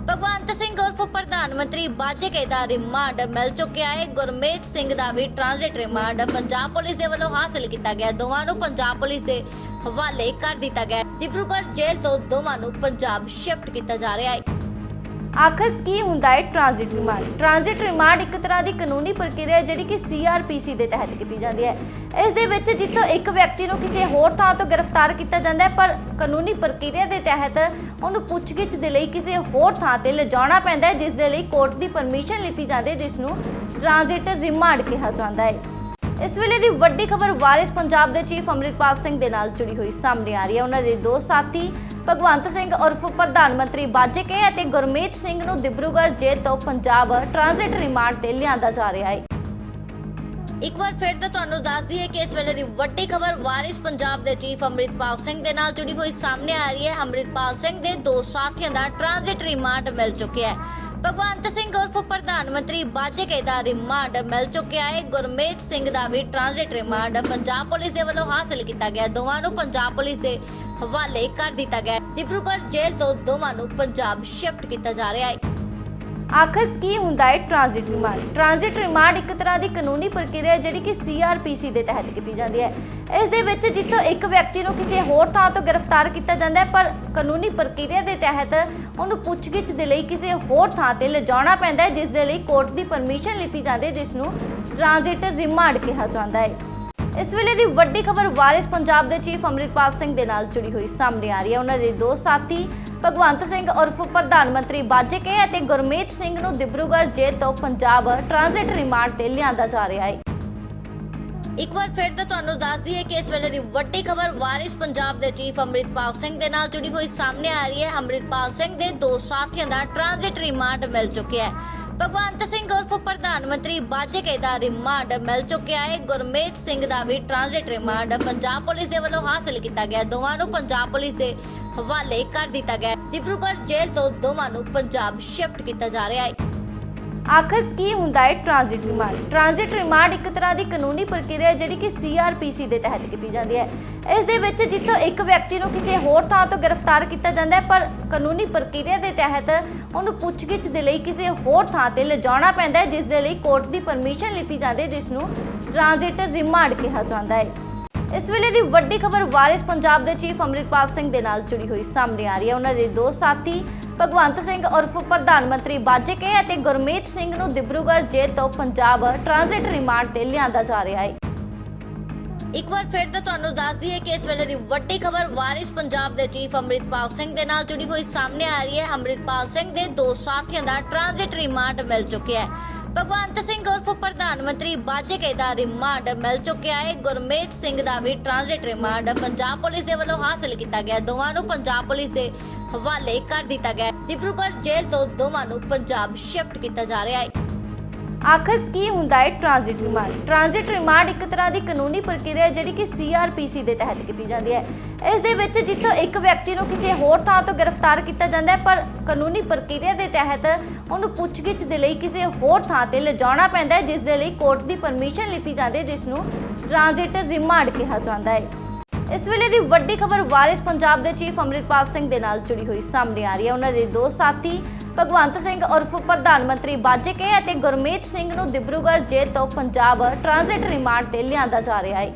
ਭਗਵੰਤ ਸਿੰਘ ਉਰਫ ਪ੍ਰਧਾਨ ਮੰਤਰੀ ਬਾਜੇਕੇ ਦਾ ਰਿਮਾਂਡ, ਮਿਲ ਚੁੱਕਿਆ ਹੈ। ਗੁਰਮੀਤ ਸਿੰਘ ਦਾ ਵੀ ਟ੍ਰਾਂਜ਼ਿਟ ਰਿਮਾਂਡ, ਪੰਜਾਬ ਪੁਲਿਸ ਦੇ ਵੱਲੋਂ ਹਾਸਲ ਕੀਤਾ ਗਿਆ। ਦੋਵਾਂ ਨੂੰ ਪੰਜਾਬ ਪੁਲਿਸ ਦੇ ਹਵਾਲੇ ਕਰ ਦਿੱਤਾ ਗਿਆ। ਹੈ। ਡਿਬਰੂਗੜ੍ਹ ਜੇਲ੍ਹ ਤੋਂ ਦੋਵਾਂ ਨੂੰ ਪੰਜਾਬ ਸ਼ਿਫਟ ਕੀਤਾ ਜਾ ਰਿਹਾ ਹੈ। ਆਖਰ ਕੀ ਹੁੰਦਾ ਹੈ ਟ੍ਰਾਂਜ਼ਿਟ ਰਿਮਾਂਡ ਟ੍ਰਾਂਜ਼ਿਟ ਰਿਮਾਂਡ ਇੱਕ ਤਰ੍ਹਾਂ ਦੀ ਕਾਨੂੰਨੀ ਪ੍ਰਕਿਰਿਆ ਜਿਹੜੀ ਕਿ ਸੀਆਰਪੀਸੀ ਦੇ ਤਹਿਤ ਕੀਤੀ ਜਾਂਦੀ ਹੈ। ਇਸ ਦੇ ਵਿੱਚ ਜਿੱਥੋਂ ਇੱਕ ਵਿਅਕਤੀ ਨੂੰ ਕਿਸੇ ਹੋਰ ਥਾਂ ਤੋਂ ਗ੍ਰਿਫਤਾਰ ਕੀਤਾ ਜਾਂਦਾ ਹੈ, ਪਰ ਕਾਨੂੰਨੀ ਪ੍ਰਕਿਰਿਆ ਦੇ ਤਹਿਤ ਉਹਨੂੰ ਪੁੱਛਗਿੱਛ ਦੇ ਲਈ ਕਿਸੇ ਹੋਰ ਥਾਂ ਤੇ ਲਿਜਾਣਾ ਪੈਂਦਾ ਹੈ, ਜਿਸ ਦੇ ਲਈ ਕੋਰਟ ਦੀ ਪਰਮਿਸ਼ਨ ਲਿੱਤੀ ਜਾਂਦੀ ਹੈ, ਜਿਸ ਨੂੰ ਟ੍ਰਾਂਜ਼ਿਟ ਰਿਮਾਂਡ ਕਿਹਾ ਜਾਂਦਾ ਹੈ। ਇਸ ਵੇਲੇ ਦੀ ਵੱਡੀ ਖਬਰ ਵਾਰਿਸ ਪੰਜਾਬ ਦੇ ਚੀਫ ਅੰਮ੍ਰਿਤਪਾਲ ਸਿੰਘ ਦੇ ਨਾਲ ਜੁੜੀ ਹੋਈ ਸਾਹਮਣੇ ਆ ਰਹੀ ਹੈ। ਉਹਨਾਂ ਦੇ ਦੋ ਸਾਥੀ ਭਗਵੰਤ ਸਿੰਘ ਉਰਫ ਪ੍ਰਧਾਨ ਮੰਤਰੀ ਬਾਜੇਕੇ ਅਤੇ ਗੁਰਮੀਤ ਸਿੰਘ ਨੂੰ ਦਿਬਰੂਗੜ੍ਹ ਜੇਲ੍ਹ ਤੋਂ ਪੰਜਾਬ ਟ੍ਰਾਂਜ਼ਿਟ ਰਿਮਾਂਡ ਤੇ ਲਿਆਂਦਾ ਜਾ ਰਿਹਾ ਹੈ। ਇੱਕ ਵਾਰ ਫਿਰ ਤੋਂ ਤੁਹਾਨੂੰ ਦੱਸ ਦਈਏ ਕਿ ਇਸ ਵੇਲੇ ਦੀ ਵੱਡੀ ਖਬਰ ਵਾਰਿਸ ਪੰਜਾਬ ਦੇ ਚੀਫ ਅੰਮ੍ਰਿਤਪਾਲ ਸਿੰਘ ਦੇ ਨਾਲ ਜੁੜੀ ਹੋਈ ਸਾਹਮਣੇ ਆ ਰਹੀ ਹੈ। ਅੰਮ੍ਰਿਤਪਾਲ ਸਿੰਘ ਦੇ ਦੋ ਸਾਥੀਆਂ ਦਾ ਟ੍ਰਾਂਜ਼ਿਟ ਰਿਮਾਂਡ ਮਿਲ ਚੁੱਕਿਆ ਹੈ। ਭਗਵੰਤ ਸਿੰਘ ਉਰਫ ਪ੍ਰਧਾਨ ਮੰਤਰੀ ਬਾਜੇਕੇ ਦਾ ਰਿਮਾਂਡ ਮਿਲ ਚੁੱਕਿਆ ਹੈ। ਗੁਰਮੀਤ ਸਿੰਘ ਦਾ ਵੀ ਟ੍ਰਾਂਜ਼ਿਟ ਰਿਮਾਂਡ ਪੰਜਾਬ ਪੁਲਿਸ ਦੇ ਵੱਲੋਂ ਹਾਸਲ ਕੀਤਾ ਗਿਆ। ਦੋਵਾਂ ਨੂੰ ਪੰਜਾਬ ਪੁਲਿਸ ਦੇ ਹਵਾਲੇ ਕਰ ਦਿੱਤਾ ਗਿਆ ਡਿਬਰੂਗੜ੍ਹ ਜੇਲ੍ਹ ਤੋਂ ਦੋਵਾਂ ਨੂੰ ਪੰਜਾਬ ਸ਼ਿਫਟ ਕੀਤਾ ਜਾ ਰਿਹਾ ਹੈ। ਆਖਰ ਕੀ ਹੁੰਦਾ ਹੈ ਟ੍ਰਾਂਜ਼ਿਟ ਰਿਮਾਂਡ? ਟ੍ਰਾਂਜ਼ਿਟ ਰਿਮਾਂਡ ਇੱਕ ਤਰ੍ਹਾਂ ਦੀ ਕਾਨੂੰਨੀ ਪ੍ਰਕਿਰਿਆ ਜਿਹੜੀ ਕਿ ਸੀਆਰਪੀਸੀ ਦੇ ਤਹਿਤ ਕੀਤੀ ਜਾਂਦੀ ਹੈ। ਇਸ ਦੇ ਵਿੱਚ ਜਿੱਥੋਂ ਇੱਕ ਵਿਅਕਤੀ ਨੂੰ ਕਿਸੇ ਹੋਰ ਥਾਂ ਤੋਂ ਗ੍ਰਿਫਤਾਰ ਕੀਤਾ ਜਾਂਦਾ ਹੈ, ਪਰ ਕਾਨੂੰਨੀ ਪ੍ਰਕਿਰਿਆ ਦੇ ਤਹਿਤ ਉਹਨੂੰ ਪੁੱਛਗਿੱਛ ਦੇ ਲਈ ਕਿਸੇ ਹੋਰ ਥਾਂ ਤੇ ਲਿਜਾਣਾ ਪੈਂਦਾ ਹੈ, ਜਿਸ ਦੇ ਲਈ ਕੋਰਟ ਦੀ ਪਰਮਿਸ਼ਨ ਲਿੱਤੀ ਜਾਂਦੀ ਹੈ, ਜਿਸ ਨੂੰ ਟ੍ਰਾਂਜ਼ਿਟ ਰਿਮਾਂਡ ਕਿਹਾ ਜਾਂਦਾ ਹੈ। ਇਸ ਵੇਲੇ ਦੀ ਵੱਡੀ ਖਬਰ ਵਾਰਿਸ ਪੰਜਾਬ ਦੇ ਚੀਫ ਅੰਮ੍ਰਿਤਪਾਲ ਸਿੰਘ ਦੇ ਨਾਲ ਜੁੜੀ ਹੋਈ ਸਾਹਮਣੇ ਆ ਰਹੀ ਹੈ। ਉਹਨਾਂ ਦੇ ਦੋ ਸਾਥੀ, ਭਗਵੰਤ ਸਿੰਘ ਉਰਫ ਪ੍ਰਧਾਨ ਮੰਤਰੀ ਬਾਜੇਕੇ ਅਤੇ ਗੁਰਮੀਤ ਸਿੰਘ ਨੂੰ ਦਿਬਰੂਗੜ੍ਹ ਜੇਲ੍ਹ ਤੋਂ ਪੰਜਾਬ ਟ੍ਰਾਂਜ਼ਿਟ ਰਿਮਾਂਡ ਤੇ ਲਿਆਂਦਾ ਜਾ ਰਿਹਾ ਹੈ। ਇੱਕ ਵਾਰ ਫਿਰ ਤੋਂ ਤੁਹਾਨੂੰ ਦੱਸ ਦਈਏ ਕਿ ਇਸ ਵੇਲੇ ਦੀ ਵੱਡੀ ਖਬਰ ਵਾਰਿਸ ਪੰਜਾਬ ਦੇ ਚੀਫ ਅੰਮ੍ਰਿਤਪਾਲ ਸਿੰਘ ਦੇ ਨਾਲ ਜੁੜੀ ਹੋਈ ਸਾਹਮਣੇ ਆ ਰਹੀ ਹੈ। ਅੰਮ੍ਰਿਤਪਾਲ ਸਿੰਘ ਦੇ ਦੋ ਸਾਥੀਆਂ ਦਾ ਟ੍ਰਾਂਜ਼ਿਟ ਰਿਮਾਂਡ ਮਿਲ ਚੁੱਕਿਆ ਹੈ। ਭਗਵੰਤ ਸਿੰਘ ਉਰਫ ਪ੍ਰਧਾਨ ਮੰਤਰੀ ਬਾਜੇਕੇ ਦਾ ਰਿਮਾਂਡ ਮਿਲ ਚੁੱਕਿਆ ਹੈ। ਗੁਰਮੀਤ ਸਿੰਘ ਦਾ ਵੀ ਟ੍ਰਾਂਜ਼ਿਟ ਰਿਮਾਂਡ ਪੰਜਾਬ ਪੁਲਿਸ ਦੇ ਵੱਲੋਂ ਹਾਸਲ ਕੀਤਾ ਗਿਆ। ਦੋਵਾਂ ਨੂੰ ਪੰਜਾਬ ਪੁਲਿਸ ਦੇ ਹਵਾਲੇ ਕਰ ਦਿੱਤਾ ਗਿਆ। ਡਿਬਰੂਗੜ੍ਹ ਜੇਲ੍ਹ ਤੋਂ ਦੋਵਾਂ ਨੂੰ ਪੰਜਾਬ ਸ਼ਿਫਟ ਕੀਤਾ ਜਾ ਰਿਹਾ ਹੈ। ਆਖਰ ਕੀ ਹੁੰਦਾ ਹੈ ਟ੍ਰਾਂਜ਼ਿਟ ਰਿਮਾਂਡ? ਟ੍ਰਾਂਜ਼ਿਟ ਰਿਮਾਂਡ ਇੱਕ ਤਰ੍ਹਾਂ ਦੀ ਕਾਨੂੰਨੀ ਪ੍ਰਕਿਰਿਆ ਹੈ ਜਿਹੜੀ ਕਿ ਸੀਆਰਪੀਸੀ ਦੇ ਤਹਿਤ ਕੀਤੀ ਜਾਂਦੀ ਹੈ। ਇਸ ਦੇ ਵਿੱਚ ਜਿੱਥੋਂ ਇੱਕ ਵਿਅਕਤੀ ਨੂੰ ਕਿਸੇ ਹੋਰ ਥਾਂ ਤੋਂ ਗ੍ਰਿਫਤਾਰ ਕੀਤਾ ਜਾਂਦਾ ਹੈ, ਪਰ ਕਾਨੂੰਨੀ ਪ੍ਰਕਿਰਿਆ ਦੇ ਤਹਿਤ ਉਹਨੂੰ ਪੁੱਛਗਿੱਛ ਦੇ ਲਈ ਕਿਸੇ ਹੋਰ ਥਾਂ ਤੇ ਲਿਜਾਣਾ ਪੈਂਦਾ ਹੈ, ਜਿਸ ਦੇ ਲਈ ਕੋਰਟ ਦੀ ਪਰਮਿਸ਼ਨ ਲਿੱਤੀ ਜਾਂਦੀ ਹੈ, ਜਿਸ ਨੂੰ ਟ੍ਰਾਂਜ਼ਿਟ ਰਿਮਾਂਡ ਕਿਹਾ ਜਾਂਦਾ ਹੈ। ਇਸ ਵੇਲੇ ਦੀ ਵੱਡੀ ਖਬਰ ਵਾਰਿਸ ਪੰਜਾਬ ਦੇ ਚੀਫ ਅੰਮ੍ਰਿਤਪਾਲ ਸਿੰਘ ਦੇ ਨਾਲ ਜੁੜੀ ਹੋਈ ਸਾਹਮਣੇ ਆ ਰਹੀ ਹੈ। ਉਹਨਾਂ ਦੇ ਦੋ ਸਾਥੀ ਭਗਵੰਤ ਸਿੰਘ ਉਰਫ ਪ੍ਰਧਾਨ ਮੰਤਰੀ ਬਾਜੇਕੇ ਅਤੇ ਗੁਰਮੀਤ ਸਿੰਘ ਨੂੰ ਦਿਬਰੂਗੜ੍ਹ ਜੇਲ੍ਹ ਤੋਂ ਪੰਜਾਬ ਟ੍ਰਾਂਜ਼ਿਟ ਰਿਮਾਂਡ ਤੇ ਲਿਆਂਦਾ ਜਾ ਰਿਹਾ ਹੈ। ਇੱਕ ਵਾਰ ਫਿਰ ਤੋਂ ਤੁਹਾਨੂੰ ਦੱਸ ਦਈਏ ਕਿ ਇਸ ਵੇਲੇ ਦੀ ਵੱਡੀ ਖਬਰ ਵਾਰਿਸ ਪੰਜਾਬ ਦੇ ਚੀਫ ਅੰਮ੍ਰਿਤਪਾਲ ਸਿੰਘ ਦੇ ਨਾਲ ਜੁੜੀ ਹੋਈ ਸਾਹਮਣੇ ਆ ਰਹੀ ਹੈ। ਅੰਮ੍ਰਿਤਪਾਲ ਸਿੰਘ ਦੇ ਦੋ ਸਾਥੀਆਂ ਦਾ ਟ੍ਰਾਂਜ਼ਿਟ ਰਿਮਾਂਡ ਮਿਲ ਚੁੱਕਿਆ ਹੈ। ਭਗਵੰਤ ਸਿੰਘ ਉਰਫ ਪ੍ਰਧਾਨ ਮੰਤਰੀ ਬਾਜੇਕੇ ਦਾ ਰਿਮਾਂਡ ਮਿਲ ਚੁੱਕਿਆ ਹੈ। ਗੁਰਮੇਤ ਸਿੰਘ ਦਾ ਵੀ ਟ੍ਰਾਂਜ਼ਿਟ ਰਿਮਾਂਡ ਪੰਜਾਬ ਪੁਲਿਸ ਦੇ ਵੱਲੋਂ ਹਾਸਲ ਕੀਤਾ ਗਿਆ। ਦੋਵਾਂ ਨੂੰ ਪੰਜਾਬ ਪੁਲਿਸ ਦੇ ਹਵਾਲੇ ਕਰ ਦਿੱਤਾ ਗਿਆ ਡਿਬਰੂਗੜ੍ਹ ਜੇਲ੍ਹ ਤੋਂ ਦੋਵਾਂ ਨੂੰ ਪੰਜਾਬ ਸ਼ਿਫਟ ਕੀਤਾ ਜਾ ਰਿਹਾ ਹੈ। ਆਖਰ ਕੀ ਹੁੰਦਾ ਹੈ ਟ੍ਰਾਂਜ਼ਿਟ ਰਿਮਾਂਡ? ਟ੍ਰਾਂਜ਼ਿਟ ਰਿਮਾਂਡ ਇੱਕ ਤਰ੍ਹਾਂ ਦੀ ਕਾਨੂੰਨੀ ਪ੍ਰਕਿਰਿਆ ਜਿਹੜੀ ਕਿ ਸੀਆਰਪੀਸੀ ਦੇ ਤਹਿਤ ਕੀਤੀ ਜਾਂਦੀ ਹੈ। ਇਸ ਦੇ ਵਿੱਚ ਜਿੱਥੋਂ ਇੱਕ ਵਿਅਕਤੀ ਨੂੰ ਕਿਸੇ ਹੋਰ ਥਾਂ ਤੋਂ ਗ੍ਰਿਫਤਾਰ ਕੀਤਾ ਜਾਂਦਾ ਹੈ, ਪਰ ਕਾਨੂੰਨੀ ਪ੍ਰਕਿਰਿਆ ਦੇ ਤਹਿਤ ਉਹਨੂੰ ਪੁੱਛਗਿੱਛ ਦੇ ਲਈ ਕਿਸੇ ਹੋਰ ਥਾਂ ਤੇ ਲਿਜਾਣਾ ਪੈਂਦਾ ਹੈ, ਜਿਸ ਦੇ ਲਈ ਕੋਰਟ ਦੀ ਪਰਮਿਸ਼ਨ ਲਿੱਤੀ ਜਾਂਦੀ ਹੈ, ਜਿਸ ਨੂੰ ਟ੍ਰਾਂਜ਼ਿਟ ਰਿਮਾਂਡ ਕਿਹਾ ਜਾਂਦਾ ਹੈ। ਇਸ ਵੇਲੇ ਦੀ ਵੱਡੀ ਖਬਰ ਵਾਰਿਸ ਪੰਜਾਬ ਦੇ ਚੀਫ ਅੰਮ੍ਰਿਤਪਾਲ ਸਿੰਘ ਦੇ ਨਾਲ ਜੁੜੀ ਹੋਈ ਸਾਹਮਣੇ ਆ ਰਹੀ ਹੈ। ਉਹਨਾਂ ਦੇ ਦੋ ਸਾਥੀ ਭਗਵੰਤ ਸਿੰਘ ਉਰਫ ਪ੍ਰਧਾਨ ਮੰਤਰੀ ਬਾਜੇਕੇ ਅਤੇ ਗੁਰਮੀਤ ਸਿੰਘ ਨੂੰ ਦਿਬਰੂਗੜ੍ਹ ਜੇਲ੍ਹ ਤੋਂ ਪੰਜਾਬ ਟ੍ਰਾਂਜ਼ਿਟ ਰਿਮਾਂਡ ਤੇ ਲਿਆਂਦਾ ਜਾ ਰਿਹਾ ਹੈ।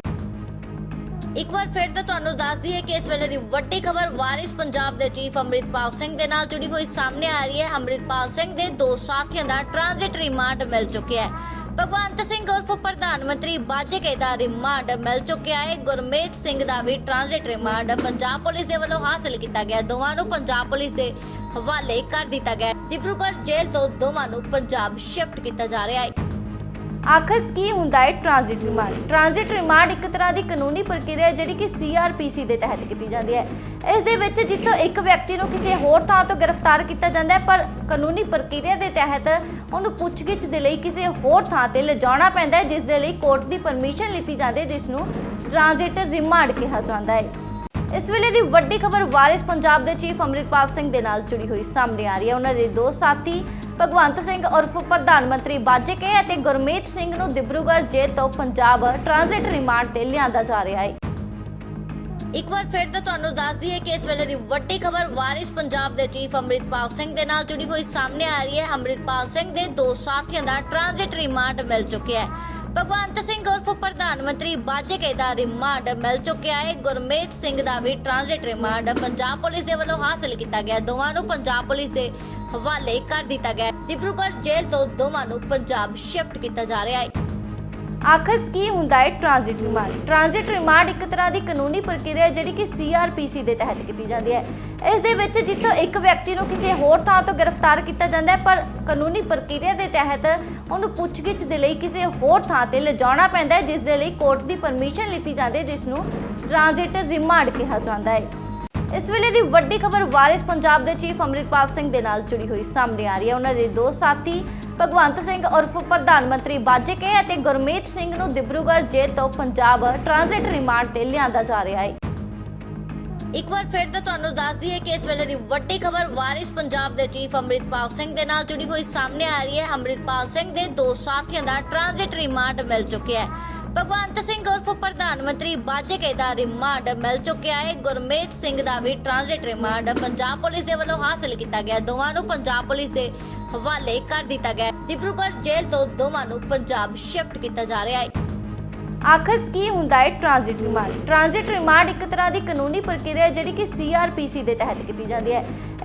ਇੱਕ ਵਾਰ ਫਿਰ ਤੋਂ ਤੁਹਾਨੂੰ ਦੱਸ ਦਈਏ ਕਿ ਇਸ ਵੇਲੇ ਦੀ ਵੱਡੀ ਖਬਰ ਵਾਰਿਸ ਪੰਜਾਬ ਦੇ ਚੀਫ ਅੰਮ੍ਰਿਤਪਾਲ ਸਿੰਘ ਦੇ ਨਾਲ ਜੁੜੀ ਹੋਈ ਸਾਹਮਣੇ ਆ ਰਹੀ ਹੈ। ਅੰਮ੍ਰਿਤਪਾਲ ਸਿੰਘ ਦੇ ਦੋ ਸਾਥੀਆਂ ਦਾ ਟ੍ਰਾਂਜ਼ਿਟ ਰਿਮਾਂਡ ਮਿਲ ਚੁੱਕਿਆ ਹੈ। ਭਗਵੰਤ ਸਿੰਘ ਉਰਫ ਪ੍ਰਧਾਨ ਮੰਤਰੀ ਬਾਜਕੇ ਦਾ ਰਿਮਾਂਡ ਮਿਲ ਚੁੱਕਿਆ ਹੈ। ਗੁਰਮੇਤ ਸਿੰਘ ਦਾ ਵੀ ਟ੍ਰਾਂਜ਼ਿਟ ਰਿਮਾਂਡ ਪੰਜਾਬ ਪੁਲਿਸ ਦੇ ਵੱਲੋਂ ਹਾਸਲ ਕੀਤਾ ਗਿਆ। ਦੋਵਾਂ ਨੂੰ ਪੰਜਾਬ ਪੁਲਿਸ ਦੇ ਹਵਾਲੇ ਕਰ ਦਿੱਤਾ ਗਿਆ। ਡਿਬਰੂਗੜ੍ਹ ਜੇਲ੍ਹ ਤੋਂ ਦੋਵਾਂ ਨੂੰ ਪੰਜਾਬ ਸ਼ਿਫਟ ਕੀਤਾ ਜਾ ਰਿਹਾ ਹੈ। ਆਖਰ ਕੀ ਹੁੰਦਾ ਹੈ ਟ੍ਰਾਂਜ਼ਿਟ ਰਿਮਾਂਡ? ਟ੍ਰਾਂਜ਼ਿਟ ਰਿਮਾਂਡ ਇੱਕ ਤਰ੍ਹਾਂ ਦੀ ਕਾਨੂੰਨੀ ਪ੍ਰਕਿਰਿਆ ਜਿਹੜੀ ਕਿ ਸੀਆਰਪੀਸੀ ਦੇ ਤਹਿਤ ਕੀਤੀ ਜਾਂਦੀ ਹੈ। ਇਸ ਦੇ ਵਿੱਚ ਜਿੱਥੋਂ ਇੱਕ ਵਿਅਕਤੀ ਨੂੰ ਕਿਸੇ ਹੋਰ ਥਾਂ ਤੋਂ ਗ੍ਰਿਫਤਾਰ ਕੀਤਾ ਜਾਂਦਾ ਹੈ, ਪਰ ਕਾਨੂੰਨੀ ਪ੍ਰਕਿਰਿਆ ਦੇ ਤਹਿਤ ਉਹਨੂੰ ਪੁੱਛਗਿੱਛ ਦੇ ਲਈ ਕਿਸੇ ਹੋਰ ਥਾਂ ਤੇ ਲਿਜਾਣਾ ਪੈਂਦਾ ਹੈ, ਜਿਸ ਦੇ ਲਈ ਕੋਰਟ ਦੀ ਪਰਮਿਸ਼ਨ ਲਿੱਤੀ ਜਾਂਦੀ ਹੈ, ਜਿਸ ਨੂੰ ਟ੍ਰਾਂਜ਼ਿਟ ਰਿਮਾਂਡ ਕਿਹਾ ਜਾਂਦਾ ਹੈ। ਇਸ ਵੇਲੇ ਦੀ ਵੱਡੀ ਖਬਰ ਵਾਰਿਸ ਪੰਜਾਬ ਦੇ ਚੀਫ ਅੰਮ੍ਰਿਤਪਾਲ ਸਿੰਘ ਦੇ ਨਾਲ ਜੁੜੀ ਹੋਈ ਸਾਹਮਣੇ ਆ ਰਹੀ ਹੈ। ਉਹਨਾਂ ਦੇ ਦੋ ਸਾਥੀ ਭਗਵੰਤ ਸਿੰਘ ਉਰਫ ਪ੍ਰਧਾਨ ਮੰਤਰੀ ਬਾਜੇਕੇ ਅਤੇ ਗੁਰਮੀਤ ਸਿੰਘ ਨੂੰ ਦਿਬਰੂਗੜ੍ਹ ਜੇਲ੍ਹ ਤੋਂ ਪੰਜਾਬ ਟ੍ਰਾਂਜ਼ਿਟ ਰਿਮਾਂਡ ਤੇ ਲਿਆਂਦਾ ਜਾ ਰਿਹਾ ਹੈ। ਇੱਕ ਵਾਰ ਫਿਰ ਤੋਂ ਤੁਹਾਨੂੰ ਦੱਸ ਦਈਏ ਕਿ ਇਸ ਵੇਲੇ ਦੀ ਵੱਡੀ ਖਬਰ ਵਾਰਿਸ ਪੰਜਾਬ ਦੇ ਚੀਫ ਅੰਮ੍ਰਿਤਪਾਲ ਸਿੰਘ ਦੇ ਨਾਲ ਜੁੜੀ ਹੋਈ ਸਾਹਮਣੇ ਆ ਰਹੀ ਹੈ। ਅੰਮ੍ਰਿਤਪਾਲ ਸਿੰਘ ਦੇ ਦੋ ਸਾਥੀਆਂ ਦਾ ਟ੍ਰਾਂਜ਼ਿਟ ਰਿਮਾਂਡ ਮਿਲ ਚੁੱਕਿਆ ਹੈ। ਭਗਵੰਤ ਸਿੰਘ ਉਰਫ ਪ੍ਰਧਾਨ ਮੰਤਰੀ ਬਾਜੇਕੇ ਦਾ ਰਿਮਾਂਡ ਮਿਲ ਚੁੱਕਿਆ ਹੈ। ਗੁਰਮੇਤ ਸਿੰਘ ਦਾ ਵੀ ਟ੍ਰਾਂਜ਼ਿਟ ਰਿਮਾਂਡ ਪੰਜਾਬ ਪੁਲਿਸ ਦੇ ਵੱਲੋਂ ਹਾਸਲ ਕੀਤਾ ਗਿਆ। ਦੋਵਾਂ ਨੂੰ ਪੰਜਾਬ ਪੁਲਿਸ ਦੇ ਹਵਾਲੇ ਕਰ ਦਿੱਤਾ ਗਿਆ ਡਿਬਰੂਗੜ੍ਹ ਜੇਲ੍ਹ ਤੋਂ ਦੋਵਾਂ ਨੂੰ ਪੰਜਾਬ ਸ਼ਿਫਟ ਕੀਤਾ ਜਾ ਰਿਹਾ ਹੈ। ਆਖਰ ਕੀ ਹੁੰਦਾ ਹੈ ਟ੍ਰਾਂਜ਼ਿਟ ਰਿਮਾਂਡ? ਟ੍ਰਾਂਜ਼ਿਟ ਰਿਮਾਂਡ ਇੱਕ ਤਰ੍ਹਾਂ ਦੀ ਕਾਨੂੰਨੀ ਪ੍ਰਕਿਰਿਆ ਜਿਹੜੀ ਕਿ ਸੀਆਰਪੀਸੀ ਦੇ ਤਹਿਤ ਕੀਤੀ ਜਾਂਦੀ ਹੈ। ਇਸ ਦੇ ਵਿੱਚ ਜਿੱਥੋਂ ਇੱਕ ਵਿਅਕਤੀ ਨੂੰ ਕਿਸੇ ਹੋਰ ਥਾਂ ਤੋਂ ਗ੍ਰਿਫਤਾਰ ਕੀਤਾ ਜਾਂਦਾ ਹੈ, ਪਰ ਕਾਨੂੰਨੀ ਪ੍ਰਕਿਰਿਆ ਦੇ ਤਹਿਤ ਉਹਨੂੰ ਪੁੱਛਗਿੱਛ ਦੇ ਲਈ ਕਿਸੇ ਹੋਰ ਥਾਂ ਤੇ ਲਿਜਾਣਾ ਪੈਂਦਾ ਹੈ, ਜਿਸ ਦੇ ਲਈ ਕੋਰਟ ਦੀ ਪਰਮਿਸ਼ਨ ਲਿੱਤੀ ਜਾਂਦੀ ਹੈ, ਜਿਸ ਨੂੰ ਟ੍ਰਾਂਜ਼ਿਟ ਰਿਮਾਂਡ ਕਿਹਾ ਜਾਂਦਾ ਹੈ। ਇਸ ਵੇਲੇ ਦੀ ਵੱਡੀ ਖਬਰ ਵਾਰਿਸ ਪੰਜਾਬ ਦੇ ਚੀਫ ਅੰਮ੍ਰਿਤਪਾਲ ਸਿੰਘ ਦੇ ਨਾਲ ਜੁੜੀ ਹੋਈ ਸਾਹਮਣੇ ਆ ਰਹੀ ਹੈ। ਉਹਨਾਂ ਦੇ ਦੋ ਸਾਥੀ, ਭਗਵੰਤ ਸਿੰਘ ਉਰਫ ਪ੍ਰਧਾਨ ਮੰਤਰੀ ਬਾਜੇਕੇ ਅਤੇ ਗੁਰਮੀਤ ਸਿੰਘ ਨੂੰ ਦਿਬਰੂਗੜ੍ਹ ਜੇਲ੍ਹ ਤੋਂ ਪੰਜਾਬ ਟ੍ਰਾਂਜ਼ਿਟ ਰਿਮਾਂਡ ਤੇ ਲਿਆਂਦਾ ਜਾ ਰਿਹਾ ਹੈ। ਇੱਕ ਵਾਰ ਫਿਰ ਤੋਂ ਤੁਹਾਨੂੰ ਦੱਸ ਦਈਏ ਕਿ ਇਸ ਵੇਲੇ ਦੀ ਵੱਡੀ ਖਬਰ ਵਾਰਿਸ ਪੰਜਾਬ ਦੇ ਚੀਫ ਅੰਮ੍ਰਿਤਪਾਲ ਸਿੰਘ ਦੇ ਨਾਲ ਜੁੜੀ ਹੋਈ ਸਾਹਮਣੇ ਆ ਰਹੀ ਹੈ। ਅੰਮ੍ਰਿਤਪਾਲ ਸਿੰਘ ਦੇ ਦੋ ਸਾਥੀਆਂ ਦਾ ਟ੍ਰਾਂਜ਼ਿਟ ਰਿਮਾਂਡ ਮਿਲ ਚੁੱਕਿਆ ਹੈ। ਭਗਵੰਤ ਸਿੰਘ ਉਰਫ ਪ੍ਰਧਾਨ ਮੰਤਰੀ ਬਾਜੇਕੇ ਦਾ ਰਿਮਾਂਡ ਮਿਲ ਚੁੱਕਿਆ ਹੈ। ਗੁਰਮੇਤ ਸਿੰਘ ਦਾ ਵੀ ਟ੍ਰਾਂਜ਼ਿਟ ਰਿਮਾਂਡ ਪੰਜਾਬ ਪੁਲਿਸ ਦੇ ਵੱਲੋਂ ਹਾਸਲ ਕੀਤਾ ਗਿਆ। ਦੋਵਾਂ ਨੂੰ ਪੰਜਾਬ ਪੁਲਿਸ ਦੇ ਹਵਾਲੇ ਕਰ ਦਿੱਤਾ ਗਿਆ। ਡਿਬਰੂਗੜ੍ਹ ਜੇਲ੍ਹ ਤੋਂ ਦੋਵਾਂ ਨੂੰ ਪੰਜਾਬ ਸ਼ਿਫਟ ਕੀਤਾ ਜਾ ਰਿਹਾ ਹੈ। ਆਖਰ ਕੀ ਹੁੰਦਾ ਹੈ ਟ੍ਰਾਂਜ਼ਿਟ ਰਿਮਾਂਡ? ਟ੍ਰਾਂਜ਼ਿਟ ਰਿਮਾਂਡ ਇੱਕ ਤਰ੍ਹਾਂ ਦੀ ਕਾਨੂੰਨੀ ਪ੍ਰਕਿਰਿਆ ਹੈ ਜਿਹੜੀ ਕਿ ਸੀਆਰਪੀਸੀ ਦੇ ਤਹਿਤ ਕੀਤੀ ਜਾਂਦੀ ਹੈ।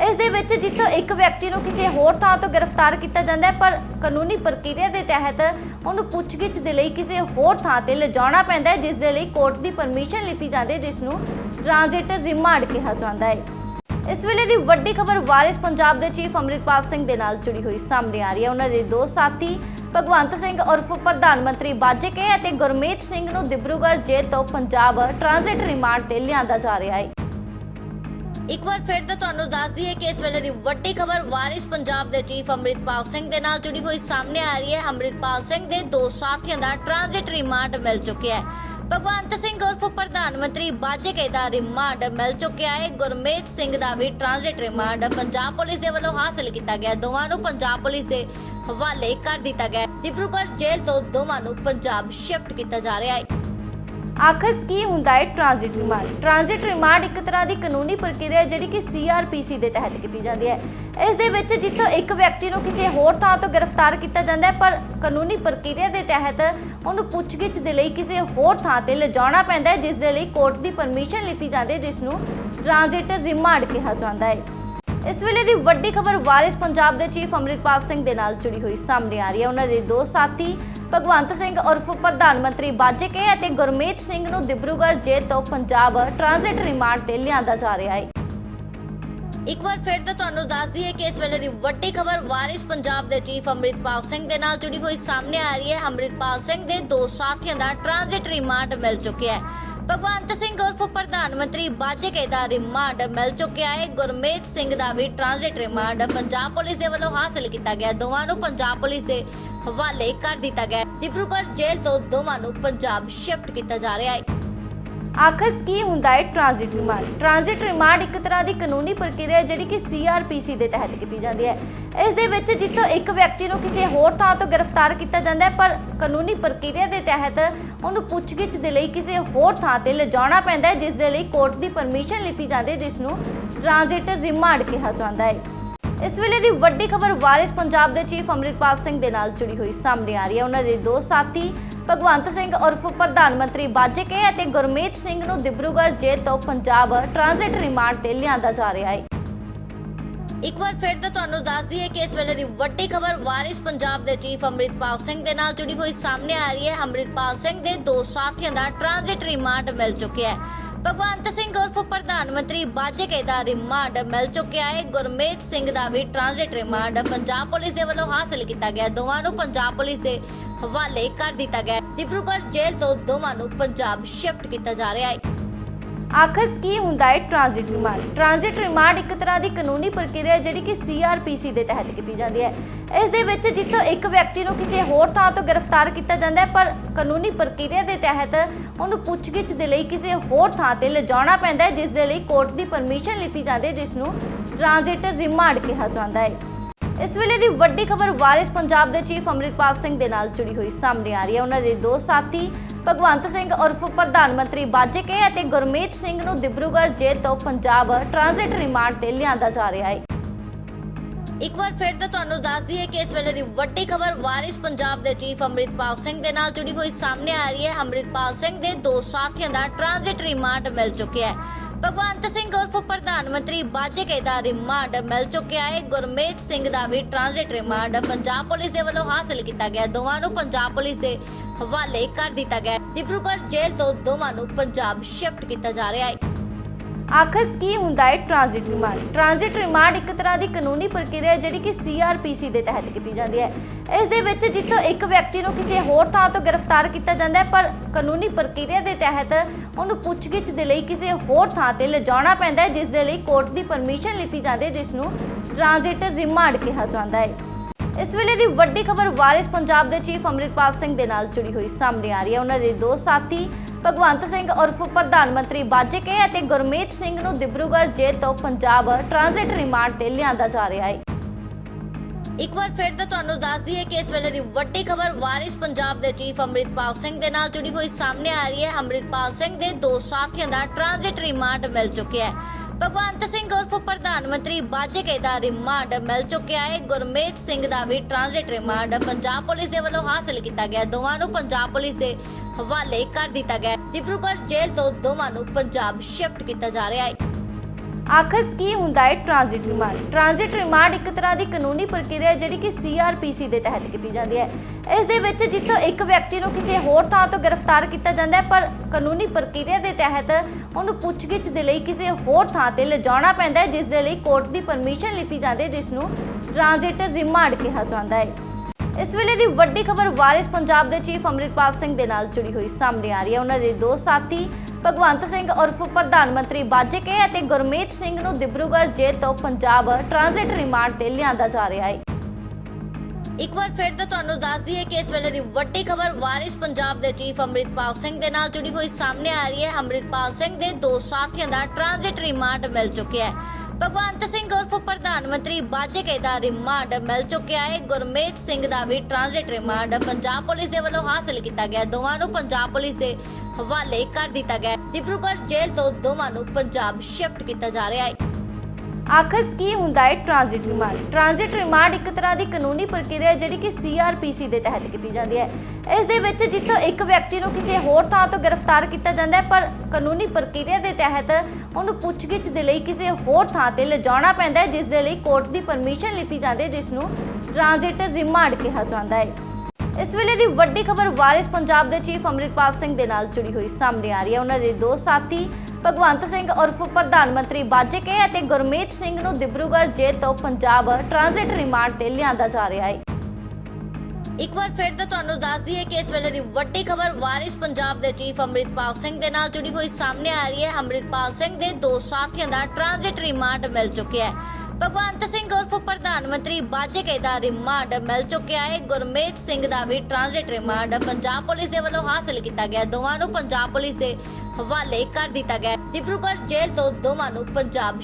ਇਸ ਦੇ ਵਿੱਚ ਜਿੱਥੋਂ ਇੱਕ ਵਿਅਕਤੀ ਨੂੰ ਕਿਸੇ ਹੋਰ ਥਾਂ ਤੋਂ ਗ੍ਰਿਫਤਾਰ ਕੀਤਾ ਜਾਂਦਾ ਹੈ, ਪਰ ਕਾਨੂੰਨੀ ਪ੍ਰਕਿਰਿਆ ਦੇ ਤਹਿਤ ਉਹਨੂੰ ਪੁੱਛਗਿੱਛ ਦੇ ਲਈ ਕਿਸੇ ਹੋਰ ਥਾਂ ਤੇ ਲਿਜਾਣਾ ਪੈਂਦਾ ਹੈ, ਜਿਸ ਦੇ ਲਈ ਕੋਰਟ ਦੀ ਪਰਮਿਸ਼ਨ ਲਿੱਤੀ ਜਾਂਦੀ ਹੈ, ਜਿਸ ਨੂੰ ਟ੍ਰਾਂਜ਼ਿਟ ਰਿਮਾਂਡ ਕਿਹਾ ਜਾਂਦਾ ਹੈ। ਇਸ ਵੇਲੇ ਦੀ ਵੱਡੀ ਖਬਰ ਵਾਰਿਸ ਪੰਜਾਬ ਦੇ ਚੀਫ ਅੰਮ੍ਰਿਤਪਾਲ ਸਿੰਘ ਦੇ ਨਾਲ ਜੁੜੀ ਹੋਈ ਸਾਹਮਣੇ ਆ ਰਹੀ ਹੈ। ਉਹਨਾਂ ਦੇ ਦੋ ਸਾਥੀ, ਭਗਵੰਤ ਸਿੰਘ ਉਰਫ ਪ੍ਰਧਾਨ ਮੰਤਰੀ ਬਾਜੇਕੇ ਅਤੇ ਗੁਰਮੀਤ ਸਿੰਘ ਨੂੰ ਦਿਬਰੂਗੜ੍ਹ ਜੇਲ੍ਹ ਤੋਂ ਪੰਜਾਬ ਟ੍ਰਾਂਜ਼ਿਟ ਰਿਮਾਂਡ ਤੇ ਲਿਆਂਦਾ ਜਾ ਰਿਹਾ ਹੈ। ਇੱਕ ਵਾਰ ਫਿਰ ਤੋਂ ਤੁਹਾਨੂੰ ਦੱਸ ਦਈਏ ਕਿ ਇਸ ਵੇਲੇ ਦੀ ਵੱਡੀ ਖਬਰ ਵਾਰਿਸ ਪੰਜਾਬ ਦੇ ਚੀਫ ਅੰਮ੍ਰਿਤਪਾਲ ਸਿੰਘ ਦੇ ਨਾਲ ਜੁੜੀ ਹੋਈ ਸਾਹਮਣੇ ਆ ਰਹੀ ਹੈ। ਅੰਮ੍ਰਿਤਪਾਲ ਸਿੰਘ ਦੇ ਦੋ ਸਾਥੀਆਂ ਦਾ ਟ੍ਰਾਂਜ਼ਿਟ ਰਿਮਾਂਡ ਮਿਲ ਚੁੱਕਿਆ ਹੈ। ਭਗਵੰਤ ਸਿੰਘ ਉਰਫ ਪ੍ਰਧਾਨ ਮੰਤਰੀ ਬਾਜੇਕੇ ਦਾ ਰਿਮਾਂਡ ਮਿਲ ਚੁੱਕਿਆ ਹੈ। ਗੁਰਮੇਤ ਸਿੰਘ ਦਾ ਵੀ ਟ੍ਰਾਂਜ਼ਿਟ ਰਿਮਾਂਡ ਪੰਜਾਬ ਪੁਲਿਸ ਦੇ ਵੱਲੋਂ ਹਾਸਲ ਕੀਤਾ ਗਿਆ। ਦੋਵਾਂ ਨੂੰ ਪੰਜਾਬ ਪੁਲਿਸ ਦੇ ਹਵਾਲੇ ਕਰ ਦਿੱਤਾ ਗਿਆ ਡਿਬਰੂਗੜ੍ਹ ਜੇਲ੍ਹ ਤੋਂ ਦੋਵਾਂ ਨੂੰ ਪੰਜਾਬ ਸ਼ਿਫਟ ਕੀਤਾ ਜਾ ਰਿਹਾ ਹੈ। ਆਖਰ ਕੀ ਹੁੰਦਾ ਹੈ ਟ੍ਰਾਂਜ਼ਿਟ ਰਿਮਾਂਡ? ਟ੍ਰਾਂਜ਼ਿਟ ਰਿਮਾਂਡ ਇੱਕ ਤਰ੍ਹਾਂ ਦੀ ਕਾਨੂੰਨੀ ਪ੍ਰਕਿਰਿਆ ਹੈ ਜਿਹੜੀ ਕਿ ਸੀਆਰਪੀਸੀ ਦੇ ਤਹਿਤ ਕੀਤੀ ਜਾਂਦੀ ਹੈ। ਇਸ ਦੇ ਵਿੱਚ ਜਿੱਥੋਂ ਇੱਕ ਵਿਅਕਤੀ ਨੂੰ ਕਿਸੇ ਹੋਰ ਥਾਂ ਤੋਂ ਗ੍ਰਿਫਤਾਰ ਕੀਤਾ ਜਾਂਦਾ ਹੈ, ਪਰ ਕਾਨੂੰਨੀ ਪ੍ਰਕਿਰਿਆ ਦੇ ਤਹਿਤ ਉਹਨੂੰ ਪੁੱਛਗਿੱਛ ਦੇ ਲਈ ਕਿਸੇ ਹੋਰ ਥਾਂ ਤੇ ਲਿਜਾਣਾ ਪੈਂਦਾ ਹੈ, ਜਿਸ ਦੇ ਲਈ ਕੋਰਟ ਦੀ ਪਰਮਿਸ਼ਨ ਲਿੱਤੀ ਜਾਂਦੀ ਹੈ, ਜਿਸ ਨੂੰ ਟ੍ਰਾਂਜ਼ਿਟ ਰਿਮਾਂਡ ਕਿਹਾ ਜਾਂਦਾ ਹੈ। ਇਸ ਵੇਲੇ ਦੀ ਵੱਡੀ ਖਬਰ ਵਾਰਿਸ ਪੰਜਾਬ ਦੇ ਚੀਫ ਅੰਮ੍ਰਿਤਪਾਲ ਸਿੰਘ ਦੇ ਨਾਲ ਜੁੜੀ ਹੋਈ ਸਾਹਮਣੇ ਆ ਰਹੀ ਹੈ। ਉਹਨਾਂ ਦੇ ਦੋ ਸਾਥੀ ਭਗਵੰਤ ਸਿੰਘ ਉਰਫ ਪ੍ਰਧਾਨ ਮੰਤਰੀ ਬਾਜੇਕੇ ਅਤੇ ਗੁਰਮੀਤ ਸਿੰਘ ਨੂੰ ਦਿਬਰੂਗੜ੍ਹ ਜੇਲ੍ਹ ਤੋਂ ਪੰਜਾਬ ਟ੍ਰਾਂਜ਼ਿਟ ਰਿਮਾਂਡ ਤੇ ਲਿਆਂਦਾ ਜਾ ਰਿਹਾ ਹੈ। ਇੱਕ ਵਾਰ ਫਿਰ ਤੋਂ ਤੁਹਾਨੂੰ ਦੱਸ ਦਈਏ ਕਿ ਇਸ ਵੇਲੇ ਦੀ ਵੱਡੀ ਖਬਰ ਵਾਰਿਸ ਪੰਜਾਬ ਦੇ ਚੀਫ ਅੰਮ੍ਰਿਤਪਾਲ ਸਿੰਘ ਦੇ ਨਾਲ ਜੁੜੀ ਹੋਈ ਸਾਹਮਣੇ ਆ ਰਹੀ ਹੈ। ਅੰਮ੍ਰਿਤਪਾਲ ਸਿੰਘ ਦੇ ਦੋ ਸਾਥੀਆਂ ਦਾ ਟ੍ਰਾਂਜ਼ਿਟ ਰਿਮਾਂਡ ਮਿਲ ਚੁੱਕਿਆ ਹੈ। ਭਗਵੰਤ ਸਿੰਘ ਉਰਫ ਪ੍ਰਧਾਨ ਮੰਤਰੀ ਬਾਜੇਕੇ ਦਾ ਰਿਮਾਂਡ ਮਿਲ ਚੁੱਕਿਆ ਹੈ। ਗੁਰਮੇਤ ਸਿੰਘ ਦਾ ਵੀ ਟ੍ਰਾਂਜ਼ਿਟ ਰਿਮਾਂਡ ਪੰਜਾਬ ਪੁਲਿਸ ਦੇ ਵੱਲੋਂ ਹਾਸਲ ਕੀਤਾ ਗਿਆ। ਦੋਵਾਂ ਨੂੰ ਪੰਜਾਬ ਪੁਲਿਸ ਦੇ ਹਵਾਲੇ ਕਰ ਦਿੱਤਾ ਗਿਆ ਡਿਬਰੂਗੜ੍ਹ ਜੇਲ੍ਹ ਤੋਂ ਦੋਵਾਂ ਨੂੰ ਪੰਜਾਬ ਸ਼ਿਫਟ ਕੀਤਾ ਜਾ ਰਿਹਾ ਹੈ। ਆਖਰ ਕੀ ਹੁੰਦਾ ਹੈ ਟ੍ਰਾਂਜ਼ਿਟ ਰਿਮਾਂਡ? ਟ੍ਰਾਂਜ਼ਿਟ ਰਿਮਾਂਡ ਇੱਕ ਤਰ੍ਹਾਂ ਦੀ ਕਾਨੂੰਨੀ ਪ੍ਰਕਿਰਿਆ ਜਿਹੜੀ ਕਿ ਸੀਆਰਪੀਸੀ ਦੇ ਤਹਿਤ ਕੀਤੀ ਜਾਂਦੀ ਹੈ। ਇਸ ਦੇ ਵਿੱਚ ਜਿੱਥੋਂ ਇੱਕ ਵਿਅਕਤੀ ਨੂੰ ਕਿਸੇ ਹੋਰ ਥਾਂ ਤੋਂ ਗ੍ਰਿਫਤਾਰ ਕੀਤਾ ਜਾਂਦਾ ਹੈ, ਪਰ ਕਾਨੂੰਨੀ ਪ੍ਰਕਿਰਿਆ ਦੇ ਤਹਿਤ ਉਹਨੂੰ ਪੁੱਛਗਿੱਛ ਦੇ ਲਈ ਕਿਸੇ ਹੋਰ ਥਾਂ ਤੇ ਲਿਜਾਣਾ ਪੈਂਦਾ ਹੈ, ਜਿਸ ਦੇ ਲਈ ਕੋਰਟ ਦੀ ਪਰਮਿਸ਼ਨ ਲਿੱਤੀ ਜਾਂਦੀ ਹੈ, ਜਿਸ ਨੂੰ ਟ੍ਰਾਂਜ਼ਿਟ ਰਿਮਾਂਡ ਕਿਹਾ ਜਾਂਦਾ ਹੈ। ਇਸ ਵੇਲੇ ਦੀ ਵੱਡੀ ਖਬਰ ਵਾਰਿਸ ਪੰਜਾਬ ਦੇ ਚੀਫ ਅੰਮ੍ਰਿਤਪਾਲ ਸਿੰਘ ਦੇ ਨਾਲ ਜੁੜੀ ਹੋਈ ਸਾਹਮਣੇ ਆ ਰਹੀ ਹੈ। ਉਹਨਾਂ ਦੇ ਦੋ ਸਾਥੀ, ਭਗਵੰਤ ਸਿੰਘ ਉਰਫ ਪ੍ਰਧਾਨ ਮੰਤਰੀ ਬਾਜੇਕੇ ਅਤੇ ਗੁਰਮੀਤ ਸਿੰਘ ਨੂੰ ਡਿਬਰੂਗੜ੍ਹ ਜੇਲ੍ਹ ਤੋਂ ਪੰਜਾਬ ਟ੍ਰਾਂਜ਼ਿਟ ਰਿਮਾਂਡ ਤੇ ਲਿਆਂਦਾ ਜਾ ਰਿਹਾ ਹੈ। ਇੱਕ ਵਾਰ ਫਿਰ ਤੋਂ ਤੁਹਾਨੂੰ ਦੱਸ ਦਈਏ ਕਿ ਇਸ ਵੇਲੇ ਦੀ ਵੱਡੀ ਖਬਰ ਵਾਰਿਸ ਪੰਜਾਬ ਦੇ ਚੀਫ ਅੰਮ੍ਰਿਤਪਾਲ ਸਿੰਘ ਦੇ ਨਾਲ ਜੁੜੀ ਹੋਈ ਸਾਹਮਣੇ ਆ ਰਹੀ ਹੈ। ਅੰਮ੍ਰਿਤਪਾਲ ਸਿੰਘ ਦੇ ਦੋ ਸਾਥੀਆਂ ਦਾ ਟ੍ਰਾਂਜ਼ਿਟ ਰਿਮਾਂਡ ਮਿਲ ਚੁੱਕਿਆ ਹੈ। ਭਗਵੰਤ ਸਿੰਘ ਉਰਫ ਪ੍ਰਧਾਨ ਮੰਤਰੀ ਬਾਜੇਕੇ ਦਾ ਰਿਮਾਂਡ ਮਿਲ ਚੁੱਕਿਆ ਹੈ। ਗੁਰਮੇਤ ਸਿੰਘ ਦਾ ਵੀ ਟ੍ਰਾਂਜ਼ਿਟ ਰਿਮਾਂਡ ਪੰਜਾਬ ਪੁਲਿਸ ਦੇ ਵੱਲੋਂ ਹਾਸਲ ਕੀਤਾ ਗਿਆ। ਦੋਵਾਂ ਨੂੰ ਪੰਜਾਬ ਪੁਲਿਸ ਦੇ ਹਵਾਲੇ ਕਰ ਦਿੱਤਾ ਗਿਆ ਹੈ। ਡਿਬਰੂਗੜ੍ਹ ਜੇਲ੍ਹ ਤੋਂ ਦੋਵਾਂ ਨੂੰ ਪੰਜਾਬ ਸ਼ਿਫਟ ਕੀਤਾ ਜਾ ਰਿਹਾ ਹੈ। ਆਖਰ ਕੀ ਹੁੰਦਾ ਹੈ ਟ੍ਰਾਂਜ਼ਿਟ ਰਿਮਾਂਡ? ਟ੍ਰਾਂਜ਼ਿਟ ਰਿਮਾਂਡ ਇੱਕ ਤਰ੍ਹਾਂ ਦੀ ਕਾਨੂੰਨੀ ਪ੍ਰਕਿਰਿਆ ਜਿਹੜੀ ਕਿ ਸੀਆਰਪੀਸੀ ਦੇ ਤਹਿਤ ਕੀਤੀ ਜਾਂਦੀ ਹੈ। ਇਸ ਦੇ ਵਿੱਚ ਜਿੱਥੋਂ ਇੱਕ ਵਿਅਕਤੀ ਨੂੰ ਕਿਸੇ ਹੋਰ ਥਾਂ ਤੋਂ ਗ੍ਰਿਫਤਾਰ ਕੀਤਾ ਜਾਂਦਾ ਹੈ, ਪਰ ਕਾਨੂੰਨੀ ਪ੍ਰਕਿਰਿਆ ਦੇ ਤਹਿਤ ਉਹਨੂੰ ਪੁੱਛਗਿੱਛ ਦੇ ਲਈ ਕਿਸੇ ਹੋਰ ਥਾਂ ਤੇ ਲਿਜਾਣਾ ਪੈਂਦਾ ਹੈ, ਜਿਸ ਦੇ ਲਈ ਕੋਰਟ ਦੀ ਪਰਮਿਸ਼ਨ ਲਿੱਤੀ ਜਾਂਦੀ ਹੈ, ਜਿਸ ਨੂੰ ਟ੍ਰਾਂਜ਼ਿਟ ਰਿਮਾਂਡ ਕਿਹਾ ਜਾਂਦਾ ਹੈ। ਇਸ ਵੇਲੇ ਦੀ ਵੱਡੀ ਖਬਰ ਵਾਰਿਸ ਪੰਜਾਬ ਦੇ ਚੀਫ ਅੰਮ੍ਰਿਤਪਾਲ ਸਿੰਘ ਦੇ ਨਾਲ ਜੁੜੀ ਹੋਈ ਸਾਹਮਣੇ ਆ ਰਹੀ ਹੈ। ਉਹਨਾਂ ਦੇ ਦੋ ਸਾਥੀ ਭਗਵੰਤ ਸਿੰਘ ਉਰਫ ਪ੍ਰਧਾਨ ਮੰਤਰੀ ਬਾਜੇਕੇ ਅਤੇ ਗੁਰਮੀਤ ਸਿੰਘ ਨੂੰ ਡਿਬਰੂਗੜ੍ਹ ਜੇਲ੍ਹ ਤੋਂ ਪੰਜਾਬ ਟ੍ਰਾਂਜ਼ਿਟ ਰਿਮਾਂਡ ਤੇ ਲਿਆਂਦਾ ਜਾ ਰਿਹਾ ਹੈ। ਇੱਕ ਵਾਰ ਫਿਰ ਤੋਂ ਤੁਹਾਨੂੰ ਦੱਸ ਦਈਏ ਕਿ ਇਸ ਵੇਲੇ ਦੀ ਵੱਡੀ ਖਬਰ ਵਾਰਿਸ ਪੰਜਾਬ ਦੇ ਚੀਫ ਅੰਮ੍ਰਿਤਪਾਲ ਸਿੰਘ ਦੇ ਨਾਲ ਜੁੜੀ ਹੋਈ ਸਾਹਮਣੇ ਆ ਰਹੀ ਹੈ। ਅੰਮ੍ਰਿਤਪਾਲ ਸਿੰਘ ਦੇ ਦੋ ਸਾਥੀਆਂ ਦਾ ਟ੍ਰਾਂਜ਼ਿਟ ਰਿਮਾਂਡ ਮਿਲ ਚੁੱਕਿਆ ਹੈ। ਭਗਵੰਤ ਸਿੰਘ ਉਰਫ ਪ੍ਰਧਾਨ ਮੰਤਰੀ ਬਾਜੇਕੇ ਦਾ ਰਿਮਾਂਡ ਮਿਲ ਚੁੱਕਿਆ ਹੈ। ਗੁਰਮੇਤ ਸਿੰਘ ਦਾ ਵੀ ਟ੍ਰਾਂਜ਼ਿਟ ਰਿਮਾਂਡ ਪੰਜਾਬ ਪੁਲਿਸ ਦੇ ਵੱਲੋਂ ਹਾਸਲ ਕੀਤਾ ਗਿਆ। ਦੋਵਾਂ ਨੂੰ ਪੰਜਾਬ ਪੁਲਿਸ ਦੇ ਹਵਾਲੇ ਕਰ ਦਿੱਤਾ ਗਿਆ ਡਿਬਰੂਗੜ੍ਹ ਜੇਲ੍ਹ ਤੋਂ ਦੋਵਾਂ ਨੂੰ ਪੰਜਾਬ ਸ਼ਿਫਟ ਕੀਤਾ ਜਾ ਰਿਹਾ ਹੈ। ਆਖਰ ਕੀ ਹੁੰਦਾ ਹੈ ਟ੍ਰਾਂਜ਼ਿਟ ਰਿਮਾਂਡ? ਟ੍ਰਾਂਜ਼ਿਟ ਰਿਮਾਂਡ ਇੱਕ ਤਰ੍ਹਾਂ ਦੀ ਕਾਨੂੰਨੀ ਪ੍ਰਕਿਰਿਆ ਜਿਹੜੀ ਕਿ ਸੀਆਰਪੀਸੀ ਦੇ ਤਹਿਤ ਕੀਤੀ ਜਾਂਦੀ ਹੈ। ਇਸ ਦੇ ਵਿੱਚ ਜਿੱਥੋਂ ਇੱਕ ਵਿਅਕਤੀ ਨੂੰ ਕਿਸੇ ਹੋਰ ਥਾਂ ਤੋਂ ਗ੍ਰਿਫਤਾਰ ਕੀਤਾ ਜਾਂਦਾ ਹੈ, ਪਰ ਕਾਨੂੰਨੀ ਪ੍ਰਕਿਰਿਆ ਦੇ ਤਹਿਤ ਉਹਨੂੰ ਪੁੱਛਗਿੱਛ ਦੇ ਲਈ ਕਿਸੇ ਹੋਰ ਥਾਂ ਤੇ ਲਿਜਾਣਾ ਪੈਂਦਾ ਹੈ, ਜਿਸ ਦੇ ਲਈ ਕੋਰਟ ਦੀ ਪਰਮਿਸ਼ਨ ਲਿੱਤੀ ਜਾਂਦੀ ਹੈ, ਜਿਸ ਨੂੰ ਟ੍ਰਾਂਜ਼ਿਟ ਰਿਮਾਂਡ ਕਿਹਾ ਜਾਂਦਾ ਹੈ। ਇਸ ਵੇਲੇ ਦੀ ਵੱਡੀ ਖਬਰ ਵਾਰਿਸ ਪੰਜਾਬ ਦੇ ਚੀਫ ਅੰਮ੍ਰਿਤਪਾਲ ਸਿੰਘ ਦੇ ਨਾਲ ਜੁੜੀ ਹੋਈ ਸਾਹਮਣੇ ਆ ਰਹੀ ਹੈ। ਉਹਨਾਂ ਦੇ ਦੋ ਸਾਥੀ, ਭਗਵੰਤ ਸਿੰਘ ਉਰਫ ਪ੍ਰਧਾਨ ਮੰਤਰੀ ਬਾਜੇਕੇ ਅਤੇ ਗੁਰਮੀਤ ਸਿੰਘ ਨੂੰ ਡਿਬਰੂਗੜ੍ਹ ਜੇਲ੍ਹ ਤੋਂ ਪੰਜਾਬ ਟ੍ਰਾਂਜ਼ਿਟ ਰਿਮਾਂਡ ਤੇ ਲਿਆਂਦਾ ਜਾ ਰਿਹਾ ਹੈ। ਇੱਕ ਵਾਰ ਫਿਰ ਤੋਂ ਤੁਹਾਨੂੰ ਦੱਸ ਦਈਏ ਕਿ ਇਸ ਵੇਲੇ ਦੀ ਵੱਡੀ ਖਬਰ ਵਾਰਿਸ ਪੰਜਾਬ ਦੇ ਚੀਫ ਅੰਮ੍ਰਿਤਪਾਲ ਸਿੰਘ ਦੇ ਨਾਲ ਜੁੜੀ ਹੋਈ ਸਾਹਮਣੇ ਆ ਰਹੀ ਹੈ। ਅੰਮ੍ਰਿਤਪਾਲ ਸਿੰਘ ਦੇ ਦੋ ਸਾਥੀਆਂ ਦਾ ਟ੍ਰਾਂਜ਼ਿਟ ਰਿਮਾਂਡ ਮਿਲ ਚੁੱਕਿਆ ਹੈ। ਭਗਵੰਤ ਸਿੰਘ ਉਰਫ ਪ੍ਰਧਾਨ ਮੰਤਰੀ ਬਾਜੇਕੇ ਦਾ ਰਿਮਾਂਡ ਮਿਲ ਚੁੱਕਿਆ ਹੈ। ਗੁਰਮੇਤ ਸਿੰਘ ਦਾ ਵੀ ਟ੍ਰਾਂਜ਼ਿਟ ਰਿਮਾਂਡ ਪੰਜਾਬ ਪੁਲਿਸ ਦੇ ਵੱਲੋਂ ਹਾਸਲ ਕੀਤਾ ਗਿਆ। ਦੋਵਾਂ ਨੂੰ ਪੰਜਾਬ ਪੁਲਿਸ ਦੇ ਹਵਾਲੇ ਕਰ ਦਿੱਤਾ ਗਿਆ। ਡਿਬਰੂਗੜ੍ਹ ਜੇਲ੍ਹ ਤੋਂ ਦੋਵਾਂ ਨੂੰ ਪੰਜਾਬ ਸ਼ਿਫਟ ਕੀਤਾ ਜਾ ਰਿਹਾ ਹੈ। ਆਖਰ ਕੀ ਹੁੰਦਾ ਹੈ ਟ੍ਰਾਂਜ਼ਿਟ ਰਿਮਾਂਡ? ਟ੍ਰਾਂਜ਼ਿਟ ਰਿਮਾਂਡ ਇੱਕ ਤਰ੍ਹਾਂ ਦੀ ਕਾਨੂੰਨੀ ਪ੍ਰਕਿਰਿਆ ਹੈ ਜਿਹੜੀ ਕਿ ਸੀਆਰਪੀਸੀ ਦੇ ਤਹਿਤ ਕੀਤੀ ਜਾਂਦੀ ਹੈ। ਇਸ ਦੇ ਵਿੱਚ ਜਿੱਥੋਂ ਇੱਕ ਵਿਅਕਤੀ ਨੂੰ ਕਿਸੇ ਹੋਰ ਥਾਂ ਤੋਂ ਗ੍ਰਿਫਤਾਰ ਕੀਤਾ ਜਾਂਦਾ ਹੈ, ਪਰ ਕਾਨੂੰਨੀ ਪ੍ਰਕਿਰਿਆ ਦੇ ਤਹਿਤ ਉਹਨੂੰ ਪੁੱਛਗਿੱਛ ਦੇ ਲਈ ਕਿਸੇ ਹੋਰ ਥਾਂ ਤੇ ਲਿਜਾਣਾ ਪੈਂਦਾ ਹੈ, ਜਿਸ ਦੇ ਲਈ ਕੋਰਟ ਦੀ ਪਰਮਿਸ਼ਨ ਲਿੱਤੀ ਜਾਂਦੀ ਹੈ, ਜਿਸ ਨੂੰ ਟ੍ਰਾਂਜ਼ਿਟ ਰਿਮਾਂਡ ਕਿਹਾ ਜਾਂਦਾ ਹੈ। ਇਸ ਵੇਲੇ ਦੀ ਵੱਡੀ ਖਬਰ ਵਾਰਿਸ ਪੰਜਾਬ ਦੇ ਚੀਫ ਅੰਮ੍ਰਿਤਪਾਲ ਸਿੰਘ ਦੇ ਨਾਲ ਜੁੜੀ ਹੋਈ ਸਾਹਮਣੇ ਆ ਰਹੀ ਹੈ। ਉਹਨਾਂ ਦੇ ਦੋ ਸਾਥੀ, ਭਗਵੰਤ ਸਿੰਘ ਉਰਫ ਪ੍ਰਧਾਨ ਮੰਤਰੀ ਬਾਜੇਕੇ ਅਤੇ ਗੁਰਮੀਤ ਸਿੰਘ ਨੂੰ ਡਿਬਰੂਗੜ੍ਹ ਜੇਲ੍ਹ ਤੋਂ ਪੰਜਾਬ ਟ੍ਰਾਂਜ਼ਿਟ ਰਿਮਾਂਡ ਤੇ ਲਿਆਂਦਾ ਜਾ ਰਿਹਾ ਹੈ। ਇੱਕ ਵਾਰ ਫਿਰ ਤੋਂ ਤੁਹਾਨੂੰ ਦੱਸ ਦਈਏ ਕਿ ਇਸ ਵੇਲੇ ਦੀ ਵੱਡੀ ਖਬਰ ਵਾਰਿਸ ਪੰਜਾਬ ਦੇ ਚੀਫ ਅੰਮ੍ਰਿਤਪਾਲ ਸਿੰਘ ਦੇ ਨਾਲ ਜੁੜੀ ਹੋਈ ਸਾਹਮਣੇ ਆ ਰਹੀ ਹੈ। ਅੰਮ੍ਰਿਤਪਾਲ ਸਿੰਘ ਦੇ ਦੋ ਸਾਥੀਆਂ ਦਾ ਟ੍ਰਾਂਜ਼ਿਟ ਰਿਮਾਂਡ ਮਿਲ ਚੁੱਕਿਆ ਹੈ। ਭਗਵੰਤ ਸਿੰਘ ਉਰਫ ਪ੍ਰਧਾਨ ਮੰਤਰੀ ਬਾਜੇਕੇ ਦਾ ਰਿਮਾਂਡ ਮਿਲ ਚੁੱਕਿਆ ਹੈ। ਗੁਰਮੇਤ ਸਿੰਘ ਦਾ ਵੀ ਟ੍ਰਾਂਜ਼ਿਟ ਰਿਮਾਂਡ ਪੰਜਾਬ ਪੁਲਿਸ ਦੇ ਵੱਲੋਂ ਹਾਸਲ ਕੀਤਾ ਗਿਆ। ਦੋਵਾਂ ਨੂੰ ਪੰਜਾਬ ਪੁਲਿਸ ਦੇ ਹਵਾਲੇ ਕਰ ਦਿੱਤਾ ਗਿਆ। ਡਿਬਰੂਗੜ੍ਹ ਜੇਲ੍ਹ ਤੋਂ ਦੋਵਾਂ ਨੂੰ ਪੰਜਾਬ ਸ਼ਿਫਟ ਕੀਤਾ ਜਾ ਰਿਹਾ ਹੈ। ਆਖਰ ਕੀ ਹੁੰਦਾ ਹੈ ਟ੍ਰਾਂਜ਼ਿਟ ਰਿਮਾਂਡ? ਟ੍ਰਾਂਜ਼ਿਟ ਰਿਮਾਂਡ ਇੱਕ ਤਰ੍ਹਾਂ ਦੀ ਕਾਨੂੰਨੀ ਪ੍ਰਕਿਰਿਆ ਹੈ ਜਿਹੜੀ ਕਿ ਸੀਆਰਪੀਸੀ ਦੇ ਤਹਿਤ ਕੀਤੀ ਜਾਂਦੀ ਹੈ। ਇਸ ਦੇ ਵਿੱਚ ਜਿੱਥੋਂ ਇੱਕ ਵਿਅਕਤੀ ਨੂੰ ਕਿਸੇ ਹੋਰ ਥਾਂ ਤੋਂ ਗ੍ਰਿਫਤਾਰ ਕੀਤਾ ਜਾਂਦਾ ਹੈ, ਪਰ ਕਾਨੂੰਨੀ ਪ੍ਰਕਿਰਿਆ ਦੇ ਤਹਿਤ ਉਹਨੂੰ ਪੁੱਛਗਿੱਛ ਦੇ ਲਈ ਕਿਸੇ ਹੋਰ ਥਾਂ ਤੇ ਲਿਜਾਣਾ ਪੈਂਦਾ ਹੈ, ਜਿਸ ਦੇ ਲਈ ਕੋਰਟ ਦੀ ਪਰਮਿਸ਼ਨ ਲਿੱਤੀ ਜਾਂਦੀ ਹੈ, ਜਿਸ ਨੂੰ ਟ੍ਰਾਂਜ਼ਿਟ ਰਿਮਾਂਡ ਕਿਹਾ ਜਾਂਦਾ ਹੈ। ਇਸ ਵੇਲੇ ਦੀ ਵੱਡੀ ਖਬਰ ਵਾਰਿਸ ਪੰਜਾਬ ਦੇ ਚੀਫ ਅੰਮ੍ਰਿਤਪਾਲ ਸਿੰਘ ਦੇ ਨਾਲ ਜੁੜੀ ਹੋਈ ਸਾਹਮਣੇ ਆ ਰਹੀ ਹੈ। ਉਹਨਾਂ ਦੇ ਦੋ ਸਾਥੀ ਭਗਵੰਤ ਸਿੰਘ ਉਰਫ ਪ੍ਰਧਾਨ ਮੰਤਰੀ ਬਾਜੇ ਅਤੇ ਗੁਰਮੀਤ ਸਿੰਘ ਨੂੰ ਦਿਬਰੂਗੜ੍ਹ ਜੇਲ੍ਹ ਤੋਂ ਪੰਜਾਬ ਟ੍ਰਾਂਜ਼ਿਟ ਰਿਮਾਂਡ ਤੇ ਲਿਆਂਦਾ ਜਾ ਰਿਹਾ ਹੈ। ਇੱਕ ਵਾਰ ਫਿਰ ਤੋਂ ਤੁਹਾਨੂੰ ਦੱਸ ਦਈਏ ਕਿ ਇਸ ਵੇਲੇ ਦੀ ਵੱਡੀ ਖਬਰ ਵਾਰਿਸ ਪੰਜਾਬ ਦੇ ਚੀਫ ਅੰਮ੍ਰਿਤਪਾਲ ਸਿੰਘ ਦੇ ਨਾਲ ਜੁੜੀ ਹੋਈ ਸਾਹਮਣੇ ਆ ਰਹੀ ਹੈ। ਅੰਮ੍ਰਿਤਪਾਲ ਸਿੰਘ ਦੇ ਦੋ ਸਾਥੀਆਂ ਦਾ ਟ੍ਰਾਂਜ਼ਿਟ ਰਿਮਾਂਡ ਮਿਲ ਚੁੱਕਿਆ ਹੈ। ਭਗਵੰਤ ਸਿੰਘ ਉਰਫ ਪ੍ਰਧਾਨ ਮੰਤਰੀ ਬਾਜੇਕੇ ਦਾ ਰਿਮਾਂਡ ਮਿਲ ਚੁੱਕਿਆ ਹੈ। ਗੁਰਮੀਤ ਸਿੰਘ ਦਾ ਵੀ ਟ੍ਰਾਂਜ਼ਿਟ ਰਿਮਾਂਡ ਪੰਜਾਬ ਪੁਲਿਸ ਦੇ ਵੱਲੋਂ ਹਾਸਲ ਕੀਤਾ ਗਿਆ। ਦੋਵਾਂ ਨੂੰ ਪੰਜਾਬ ਪੁਲਿਸ ਦੇ ਹਵਾਲੇ ਕਰ ਦਿੱਤਾ ਗਿਆ ਡਿਬਰੂਗੜ੍ਹ ਜੇਲ੍ਹ ਤੋਂ ਦੋਵਾਂ ਨੂੰ ਪੰਜਾਬ